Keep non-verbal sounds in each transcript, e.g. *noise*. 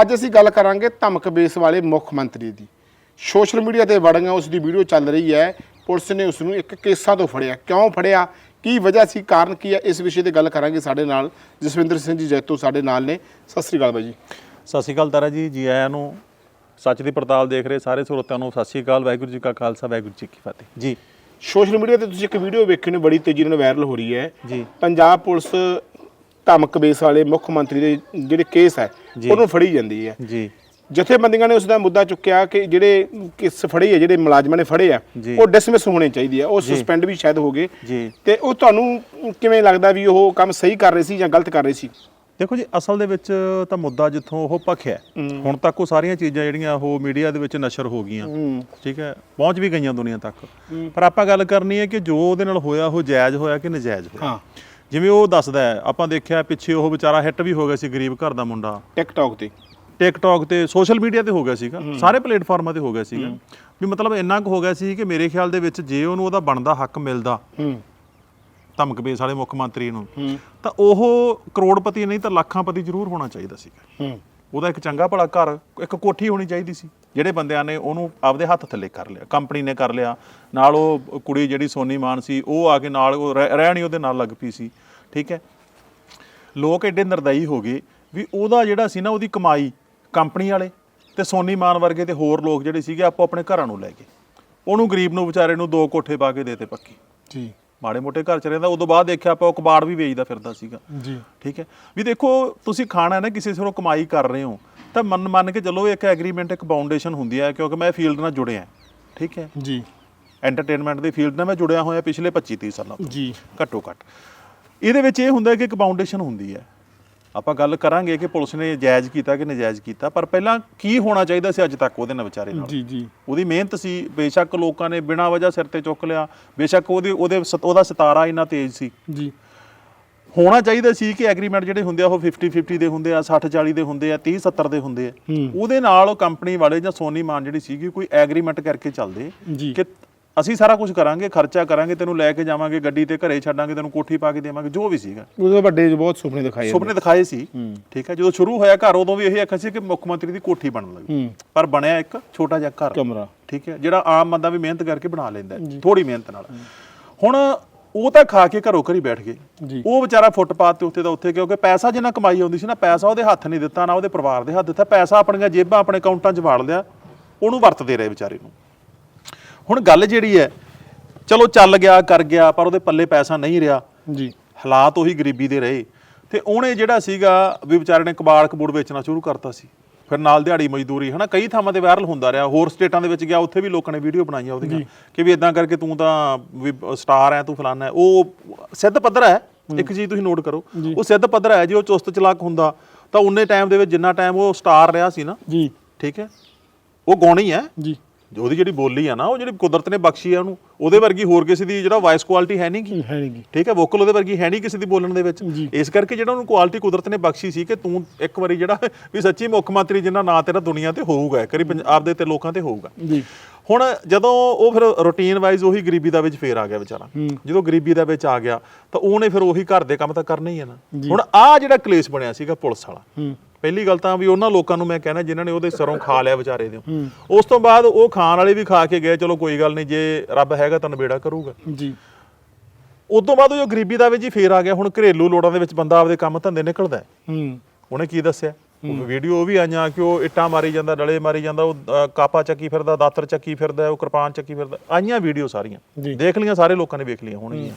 ਅੱਜ ਅਸੀਂ ਗੱਲ ਕਰਾਂਗੇ ਧਮਕ ਬੇਸ ਵਾਲੇ ਮੁੱਖ ਮੰਤਰੀ ਦੀ। ਸੋਸ਼ਲ ਮੀਡੀਆ ਤੇ ਵੜੀਆਂ ਉਸ ਦੀ ਵੀਡੀਓ ਚੱਲ ਰਹੀ ਹੈ। ਪੁਲਿਸ ਨੇ ਉਸ ਨੂੰ ਇੱਕ ਕੇਸਾਂ ਤੋਂ ਫੜਿਆ। ਕਿਉਂ ਫੜਿਆ? ਕੀ ਵਜ੍ਹਾ ਸੀ? ਕਾਰਨ ਕੀ ਹੈ? ਇਸ ਵਿਸ਼ੇ ਤੇ ਗੱਲ ਕਰਾਂਗੇ ਸਾਡੇ ਨਾਲ। ਜਸਵਿੰਦਰ ਸਿੰਘ ਜੀ ਜੈਤੋ ਸਾਡੇ ਨਾਲ ਨੇ। ਸਤਿ ਸ੍ਰੀ ਅਕਾਲ ਬਾਈ ਜੀ। ਸਤਿ ਸ਼੍ਰੀ ਅਕਾਲ ਤਾਰਾ ਜੀ। ਜੀ ਆਇਆਂ ਨੂੰ ਸੱਚ ਦੀ ਪੜਤਾਲ ਦੇਖ ਰਹੇ ਸਾਰੇ ਸਰੋਤਿਆਂ ਨੂੰ ਸਤਿ ਸ਼੍ਰੀ ਅਕਾਲ। ਵਾਹਿਗੁਰੂ ਜੀ ਕਾ ਖਾਲਸਾ ਵਾਹਿਗੁਰੂ ਜੀ ਕੀ ਫਤਿਹ। ਜੀ। ਸੋਸ਼ਲ ਮੀਡੀਆ ਤੇ ਤੁਸੀਂ ਇੱਕ ਵੀਡੀਓ ਵੇਖੀ ਨੂੰ ਬੜੀ ਤੇਜ਼ੀ ਨਾਲ ਵਾਇਰਲ ਹੋ ਰਹੀ ਹੈ। ਜੀ। ਪੰਜਾਬ ਪੁਲਿਸ ਧਮਕ ਬੇਸ ਵਾਲੇ ਮੁੱਖ ਮੰਤਰੀ ਦੇ ਜਿਹੜੇ ਕੇਸ ਹੈ। ਉਹਨੂੰ ਫੜੀ ਜਾਂਦੀ ਹੈ। ਜੀ। ਜਥੇਬੰਦੀਆਂ ਨੇ ਉਸ ਦਾ ਮੁੱਦਾ ਚੁੱਕਿਆ ਕਿ ਜਿਹੜੇ ਕਿਸ ਫੜੇ ਆ ਜਿਹੜੇ ਮੁਲਾਜ਼ਮਾਂ ਨੇ ਫੜੇ ਆ। ਉਹ ਡਿਸਮਿਸ ਹੋਣੇ ਚਾਹੀਦੇ ਆ। ਉਹ ਸਸਪੈਂਡ ਵੀ ਸ਼ਾਇਦ ਹੋ ਗਏ। ਤੇ ਉਹ ਤੁਹਾਨੂੰ ਕਿਵੇਂ ਲੱਗਦਾ ਵੀ ਉਹ ਕੰਮ ਸਹੀ ਕਰ ਰਹੇ ਸੀ ਜਾਂ ਗਲਤ ਕਰ ਰਹੇ ਸੀ? ਦੇਖੋ ਜੀ ਅਸਲ ਦੇ ਵਿੱਚ ਤਾਂ ਮੁੱਦਾ ਜਿੱਥੋਂ ਉਹ ਭਖਿਆ ਹੁਣ ਤੱਕ ਉਹ ਸਾਰੀਆਂ ਚੀਜ਼ਾਂ ਜਿਹੜੀਆਂ ਉਹ ਮੀਡੀਆ ਦੇ ਵਿੱਚ ਨਸ਼ਰ ਹੋ ਗਈਆਂ। ਠੀਕ ਹੈ? ਪਹੁੰਚ ਵੀ ਗਈਆਂ ਦੁਨੀਆ ਤੱਕ। ਪਰ ਆਪਾਂ ਗੱਲ ਕਰਨੀ ਹੈ ਕਿ ਜੋ ਉਹਦੇ ਨਾਲ ਹੋਇਆ ਉਹ ਜਾਇਜ਼ ਹੋਇਆ ਕਿ ਨਜਾਇਜ਼ ਹੋਇਆ? ਹਾਂ। ਜਿਵੇਂ ਉਹ ਦੱਸਦਾ ਹੈ ਆਪਾਂ ਦੇਖਿਆ ਪਿੱਛੇ ਉਹ ਵਿਚਾਰਾ ਹਿੱਟ ਵੀ ਹੋ ਗਿਆ ਸੀ ਗਰੀਬ ਘਰ ਦਾ ਮੁੰਡਾ। ਟਿਕਟੌਕ ਤੇ। ਟਿਕਟੌਕ ਤੇ ਸੋਸ਼ਲ ਮੀਡੀਆ ਤੇ ਹੋ ਗਿਆ ਸੀਗਾ। ਸਾਰੇ ਪਲੇਟਫਾਰਮਾਂ ਤੇ ਹੋ ਗਿਆ ਸੀਗਾ। ਵੀ ਮਤਲਬ ਇੰਨਾ ਕੁ ਹੋ ਗਿਆ ਸੀ ਕਿ ਮੇਰੇ ਖਿਆਲ ਦੇ ਵਿੱਚ ਜੇ ਉਹਨੂੰ ਉਹਦਾ ਬਣਦਾ ਹੱਕ ਮਿਲਦਾ ਹੂੰ। ਧਮਕ ਬੇਸ ਵਾਲੇ ਮੁੱਖ ਮੰਤਰੀ ਨੂੰ ਤਾਂ ਉਹ ਕਰੋੜਪਤੀ ਨਹੀਂ ਤਾਂ ਲੱਖਾਂਪਤੀ ਜ਼ਰੂਰ ਹੋਣਾ ਚਾਹੀਦਾ ਸੀਗਾ। ਹੂੰ। ਉਹਦਾ ਇੱਕ ਚੰਗਾ ਭਲਾ ਘਰ, ਇੱਕ ਕੋਠੀ ਹੋਣੀ ਚਾਹੀਦੀ ਸੀ। ਜਿਹੜੇ ਬੰਦਿਆਂ ਨੇ ਉਹਨੂੰ ਆਪਦੇ ਹੱਥ ਥੱਲੇ ਕਰ ਲਿਆ, ਕੰਪਨੀ ਨੇ ਕਰ ਲਿਆ। ਨਾਲ ਉਹ ਕੁੜੀ ਜਿਹੜੀ ਸੋਨੀ ਮਾਨ ਸੀ, ਉਹ ਆ ਕੇ ਨਾਲ ਉਹ ਰਹਿ- ਰਹਿਣੀ ਉਹਦੇ ਨਾਲ ਲੱਗ ਪਈ ਸੀ, ਠੀਕ ਹੈ? ਲੋਕ ਐਡੇ ਨਰਦਈ ਹੋ ਗਏ ਵੀ ਉਹਦਾ ਜਿਹੜਾ ਸੀ ਨਾ, ਉਹਦੀ ਕਮਾਈ ਕੰਪਨੀ ਵਾਲੇ ਤੇ ਸੋਨੀ ਮਾਨ ਵਰਗੇ ਤੇ ਹੋਰ ਲੋਕ ਜਿਹੜੇ ਸੀਗੇ ਆਪੋ ਆਪਣੇ ਘਰਾਂ ਨੂੰ ਲੈ ਗਏ। ਉਹਨੂੰ ਗਰੀਬ ਨੂੰ ਵਿਚਾਰੇ ਨੂੰ ਦੋ ਕੋਠੇ ਪਾ ਕੇ ਦੇਤੇ ਪੱਕੀ। ਜੀ। ਮਾੜੇ ਮੋਟੇ ਘਰ ਚ ਰਹਿੰਦਾ ਉਦੋਂ ਬਾਅਦ ਦੇਖਿਆ ਆਪਾਂ ਉਹ ਕਬਾੜ ਵੀ ਵੇਚਦਾ ਫਿਰਦਾ ਸੀਗਾ। ਜੀ। ਠੀਕ ਹੈ? ਵੀ ਦੇਖੋ ਤੁਸੀਂ ਖਾਣਾ ਨਾ ਕਿਸੇ ਸਿਰੋਂ ਕਮਾਈ ਕਰ ਰਹੇ ਹੋ ਤਾਂ ਮੰਨ ਮੰਨ ਕੇ ਚੱਲੋ ਇੱਕ ਐਗਰੀਮੈਂਟ ਇੱਕ ਬਾਉਂਡੇਸ਼ਨ ਹੁੰਦੀ ਹੈ ਕਿਉਂਕਿ ਮੈਂ ਫੀਲਡ ਨਾਲ ਜੁੜਿਆ ਠੀਕ ਹੈ? ਜੀ। ਐਂਟਰਟੇਨਮੈਂਟ ਦੀ ਫੀਲਡ ਨਾਲ ਮੈਂ ਜੁੜਿਆ ਹੋਇਆ ਪਿਛਲੇ 25 30 ਸਾਲਾਂ ਤੋਂ। ਜੀ। ਘੱਟੋ ਘੱਟ। ਇਹਦੇ ਵਿੱਚ ਇਹ ਹੁੰਦਾ ਕਿ ਇੱਕ ਬਾਉਂਡੇਸ਼ਨ ਹੁੰਦੀ ਹੈ। ਆਪਾਂ ਗੱਲ ਕਰਾਂਗੇ ਕਿ ਪੁਲਿਸ ਨੇ ਜਾਇਜ਼ ਕੀਤਾ ਕਿ ਨਜਾਇਜ਼ ਕੀਤਾ ਪਰ ਪਹਿਲਾਂ ਕੀ ਹੋਣਾ ਚਾਹੀਦਾ ਸੀ ਅੱਜ ਤੱਕ ਉਹਦੇ ਨਾਲ ਵਿਚਾਰੇ ਨਾਲ? ਜੀ ਜੀ। ਉਹਦੀ ਮਿਹਨਤ ਸੀ ਬੇਸ਼ੱਕ ਲੋਕਾਂ ਨੇ ਬਿਨਾਂ ਵਜ੍ਹਾ ਸਿਰ ਤੇ ਚੁੱਕ ਲਿਆ ਬੇਸ਼ੱਕ ਉਹਦੇ ਉਹਦੇ ਉਹਦਾ ਸਤਾਰਾ ਇੰਨਾ ਤੇਜ਼ ਸੀ। ਜੀ। ਹੋਣਾ ਚਾਹੀਦਾ ਸੀ ਕਿ ਐਗਰੀਮੈਂਟ ਜਿਹੜੇ ਹੁੰਦੇ ਆ ਉਹ 50 50 ਦੇ ਹੁੰਦੇ ਆ 60 40 ਦੇ ਹੁੰਦੇ ਆ 30 70 ਦੇ ਹੁੰਦੇ ਆ। ਉਹਦੇ ਨਾਲ ਉਹ ਕੰਪਨੀ ਵਾਲੇ ਜਾਂ ਸੋਨੀ ਮਾਨ ਜਿਹੜੀ ਸੀਗੀ ਕੋਈ ਐਗਰੀਮੈਂਟ ਕਰਕੇ ਚੱਲਦੇ। ਕਿ ਅਸੀਂ ਸਾਰਾ ਕੁਝ ਕਰਾਂਗੇ ਖਰਚਾ ਕਰਾਂਗੇ ਤੈਨੂੰ ਲੈ ਕੇ ਜਾਵਾਂਗੇ ਗੱਡੀ ਤੇ ਘਰੇ ਛੱਡਾਂਗੇ ਤੈਨੂੰ ਕੋਠੀ ਪਾ ਕੇ ਦੇਵਾਂਗੇ ਜੋ ਵੀ ਸੀਗਾ। ਉਹਦੇ ਵੱਡੇ ਬਹੁਤ ਸੁਪਨੇ ਦਿਖਾਏ ਸੁਪਨੇ ਦਿਖਾਏ ਸੀ। ਠੀਕ ਹੈ ਜਦੋਂ ਸ਼ੁਰੂ ਹੋਇਆ ਘਰ ਉਦੋਂ ਵੀ ਇਹ ਆਖਿਆ ਸੀ ਕਿ ਮੁੱਖ ਮੰਤਰੀ ਦੀ ਕੋਠੀ ਬਣਨ ਲੱਗੀ। ਪਰ ਬਣਿਆ ਇੱਕ ਛੋਟਾ ਜਿਹਾ ਘਰ। ਕਮਰਾ। ਠੀਕ ਹੈ ਜਿਹੜਾ ਆਮ ਬੰਦਾ ਵੀ ਮਿਹਨਤ ਕਰਕੇ ਬਣਾ ਲੈਂਦਾ ਥੋੜੀ ਮਿਹਨਤ ਨਾਲ। ਹੁਣ ਉਹ ਤਾਂ ਖਾ ਕੇ ਘਰੋਂ ਘਰੀ ਬੈਠ ਗਏ। ਜੀ। ਉਹ ਵਿਚਾਰਾ ਫੁੱਟਪਾਥ ਤੇ ਉੱਤੇ ਦਾ ਉੱਥੇ ਕਿਉਂਕਿ ਪੈਸਾ ਜਿੰਨਾ ਕਮਾਈ ਆਉਂਦੀ ਸੀ ਨਾ ਪੈਸਾ ਉਹਦੇ ਹੱਥ ਨਹੀਂ ਦਿੱਤਾ ਨਾ ਉਹਦੇ ਪਰਿਵਾਰ ਦੇ ਹੱਥ ਦਿੱਤਾ ਪੈਸਾ ਆਪਣੀਆਂ ਜੇਬਾਂ ਆਪਣੇ ਅਕਾਊਂਟਾਂ 'ਚ ਵਾੜ ਲਿਆ ਉਹਨੂੰ ਵਰਤਦੇ ਰਹੇ ਵਿਚਾਰੇ ਨੂੰ। ਹੁਣ ਗੱਲ ਜਿਹੜੀ ਹੈ ਚਲੋ ਚੱਲ ਗਿਆ ਕਰ ਗਿਆ ਪਰ ਉਹਦੇ ਪੱਲੇ ਪੈਸਾ ਨਹੀਂ ਰਿਹਾ। ਜੀ। ਹਾਲਾਤ ਉਹੀ ਗਰੀਬੀ ਦੇ ਰਹੇ। ਤੇ ਉਹਨੇ ਜਿਹੜਾ ਸੀਗਾ ਵੀ ਵਿਚਾਰੇ ਨੇ ਕਬਾੜ ਕਬੂੜ ਵੇਚਣਾ ਸ਼ੁਰੂ ਕਰਤਾ ਸੀ। ਫਿਰ ਨਾਲ ਦਿਹਾੜੀ ਮਜ਼ਦੂਰੀ ਹਨਾ ਕਈ ਥਾਵਾਂ ਤੇ ਵਾਇਰਲ ਹੁੰਦਾ ਰਿਹਾ। ਹੋਰ ਸਟੇਟਾਂ ਦੇ ਵਿੱਚ ਗਿਆ ਉੱਥੇ ਵੀ ਲੋਕਾਂ ਨੇ ਵੀਡੀਓ ਬਣਾਈਆਂ ਉਹਦੀਆਂ ਕਿ ਵੀ ਇਦਾਂ ਕਰਕੇ ਤੂੰ ਤਾਂ ਵੀ ਸਟਾਰ ਹੈ ਤੂੰ ਫਲਾਨਾ ਹੈ ਉਹ ਸਿੱਧ ਪੱਧਰ ਹੈ। ਇੱਕ ਚੀਜ਼ ਤੁਸੀਂ ਨੋਟ ਕਰੋ। ਉਹ ਸਿੱਧ ਪੱਧਰ ਹੈ ਜੇ ਉਹ ਚੁਸਤ ਚਲਾਕ ਹੁੰਦਾ ਤਾਂ ਉਨੇ ਟਾਈਮ ਦੇ ਵਿੱਚ ਜਿੰਨਾ ਟਾਈਮ ਉਹ ਸਟਾਰ ਰਿਹਾ ਸੀ ਨਾ ਜੀ। ਠੀਕ ਹੈ ਉਹ ਗਾਉਣੀ ਹੈ। ਜੀ। ਉਹਦੀ ਜਿਹੜੀ ਬੋਲੀ ਆ ਨਾ ਉਹ ਜਿਹੜੀ ਕੁਦਰਤ ਨੇ ਬਖਸ਼ੀ ਆ ਉਹਨੂੰ ਉਹਦੇ ਵਰਗੀ ਹੋਰ ਕਿਸੇ ਦੀ ਜਿਹੜਾ ਵਾਇਸ ਕੁਆਲਿਟੀ ਹੈ ਨਹੀਂ ਗੀ। ਹੈ ਨਹੀਂ ਠੀਕ ਹੈ ਵੋਕਲ ਉਹਦੇ ਵਰਗੀ ਹੈ ਨਹੀਂ ਕਿਸੇ ਦੀ ਬੋਲਣ ਦੇ ਵਿੱਚ। ਇਸ ਕਰਕੇ ਜਿਹੜਾ ਉਹਨੂੰ ਕੁਆਲਿਟੀ ਕੁਦਰਤ ਨੇ ਬਖਸ਼ੀ ਸੀ ਕਿ ਤੂੰ ਇੱਕ ਵਾਰੀ ਜਿਹੜਾ *laughs* ਵੀ ਸੱਚੀ ਮੁੱਖ ਮੰਤਰੀ ਜਿੰਨਾ ਨਾਂ ਤੇਰਾ ਦੁਨੀਆ ਤੇ ਹੋਊਗਾ ਕਰੀ ਪੰਜਾਬ ਦੇ ਤੇ ਲੋਕਾਂ ਤੇ ਹੋਊਗਾ। ਜੀ। ਹੁਣ ਜਦੋਂ ਉਹ ਫਿਰ ਰੂਟੀਨ ਵਾਈਜ਼ ਉਹੀ ਗਰੀਬੀ ਦਾ ਵਿੱਚ ਫੇਰ ਆ ਗਿਆ ਵਿਚਾਰਾ। ਜਦੋਂ ਗਰੀਬੀ ਦਾ ਵਿੱਚ ਆ ਗਿਆ ਤਾਂ ਉਹਨੇ ਫਿਰ ਉਹੀ ਘਰ ਦੇ ਕੰਮ ਤਾਂ ਕਰਨੇ ਹੀ ਆ ਨਾ। ਹੁਣ ਆ ਜਿਹੜਾ ਕਲੇਸ਼ ਬਣਿਆ ਸੀਗਾ ਪੁਲਿਸ ਵਾਲਾ ਪਹਿਲੀ ਗੱਲ ਤਾਂ ਵੀ ਉਹਨਾਂ ਲੋਕਾਂ ਨੂੰ ਮੈਂ ਕਹਿਣਾ ਜਿਨ੍ਹਾਂ ਨੇ ਉਹਦੇ ਸਰੋਂ ਖਾ ਲਿਆ ਵਿਚਾਰੇ ਦੇ। ਉਸ ਤੋਂ ਬਾਅਦ ਉਹ ਖਾਣ ਵਾਲੇ ਵੀ ਖਾ ਕੇ ਗਏ ਚਲੋ ਕੋਈ ਗੱਲ ਨਹੀਂ ਜੇ ਰੱਬ ਹੈਗਾ ਤਾਂ ਨਵੇੜਾ ਕਰੂਗਾ। ਜੀ। ਉਸ ਤੋਂ ਬਾਅਦ ਉਹ ਜੋ ਗਰੀਬੀ ਦਾ ਵਿੱਚ ਹੀ ਫੇਰ ਆ ਗਿਆ ਹੁਣ ਘਰੇਲੂ ਲੋੜਾਂ ਦੇ ਵਿੱਚ ਬੰਦਾ ਆਪਦੇ ਕੰਮ ਧੰਦੇ ਨਿਕਲਦਾ ਹੈ। ਉਹਨੇ ਕੀ ਦੱਸਿਆ? ਉਹ ਵੀਡੀਓ ਉਹ ਵੀ ਆਈਆਂ ਕਿ ਉਹ ਇੱਟਾਂ ਮਾਰੀ ਜਾਂਦਾ ਡਲੇ ਮਾਰੀ ਜਾਂਦਾ ਉਹ ਕਾਪਾ ਚੱਕੀ ਫਿਰਦਾ ਦਾਤਰ ਚੱਕੀ ਫਿਰਦਾ ਉਹ ਕਿਰਪਾਨ ਚੱਕੀ ਫਿਰਦਾ। ਆਈਆਂ ਵੀਡੀਓ ਸਾਰੀਆਂ। ਦੇਖ ਲਈਆਂ ਸਾਰੇ ਲੋਕਾਂ ਨੇ ਵੇਖ ਲਈਆਂ ਹੋਣਗੀਆਂ।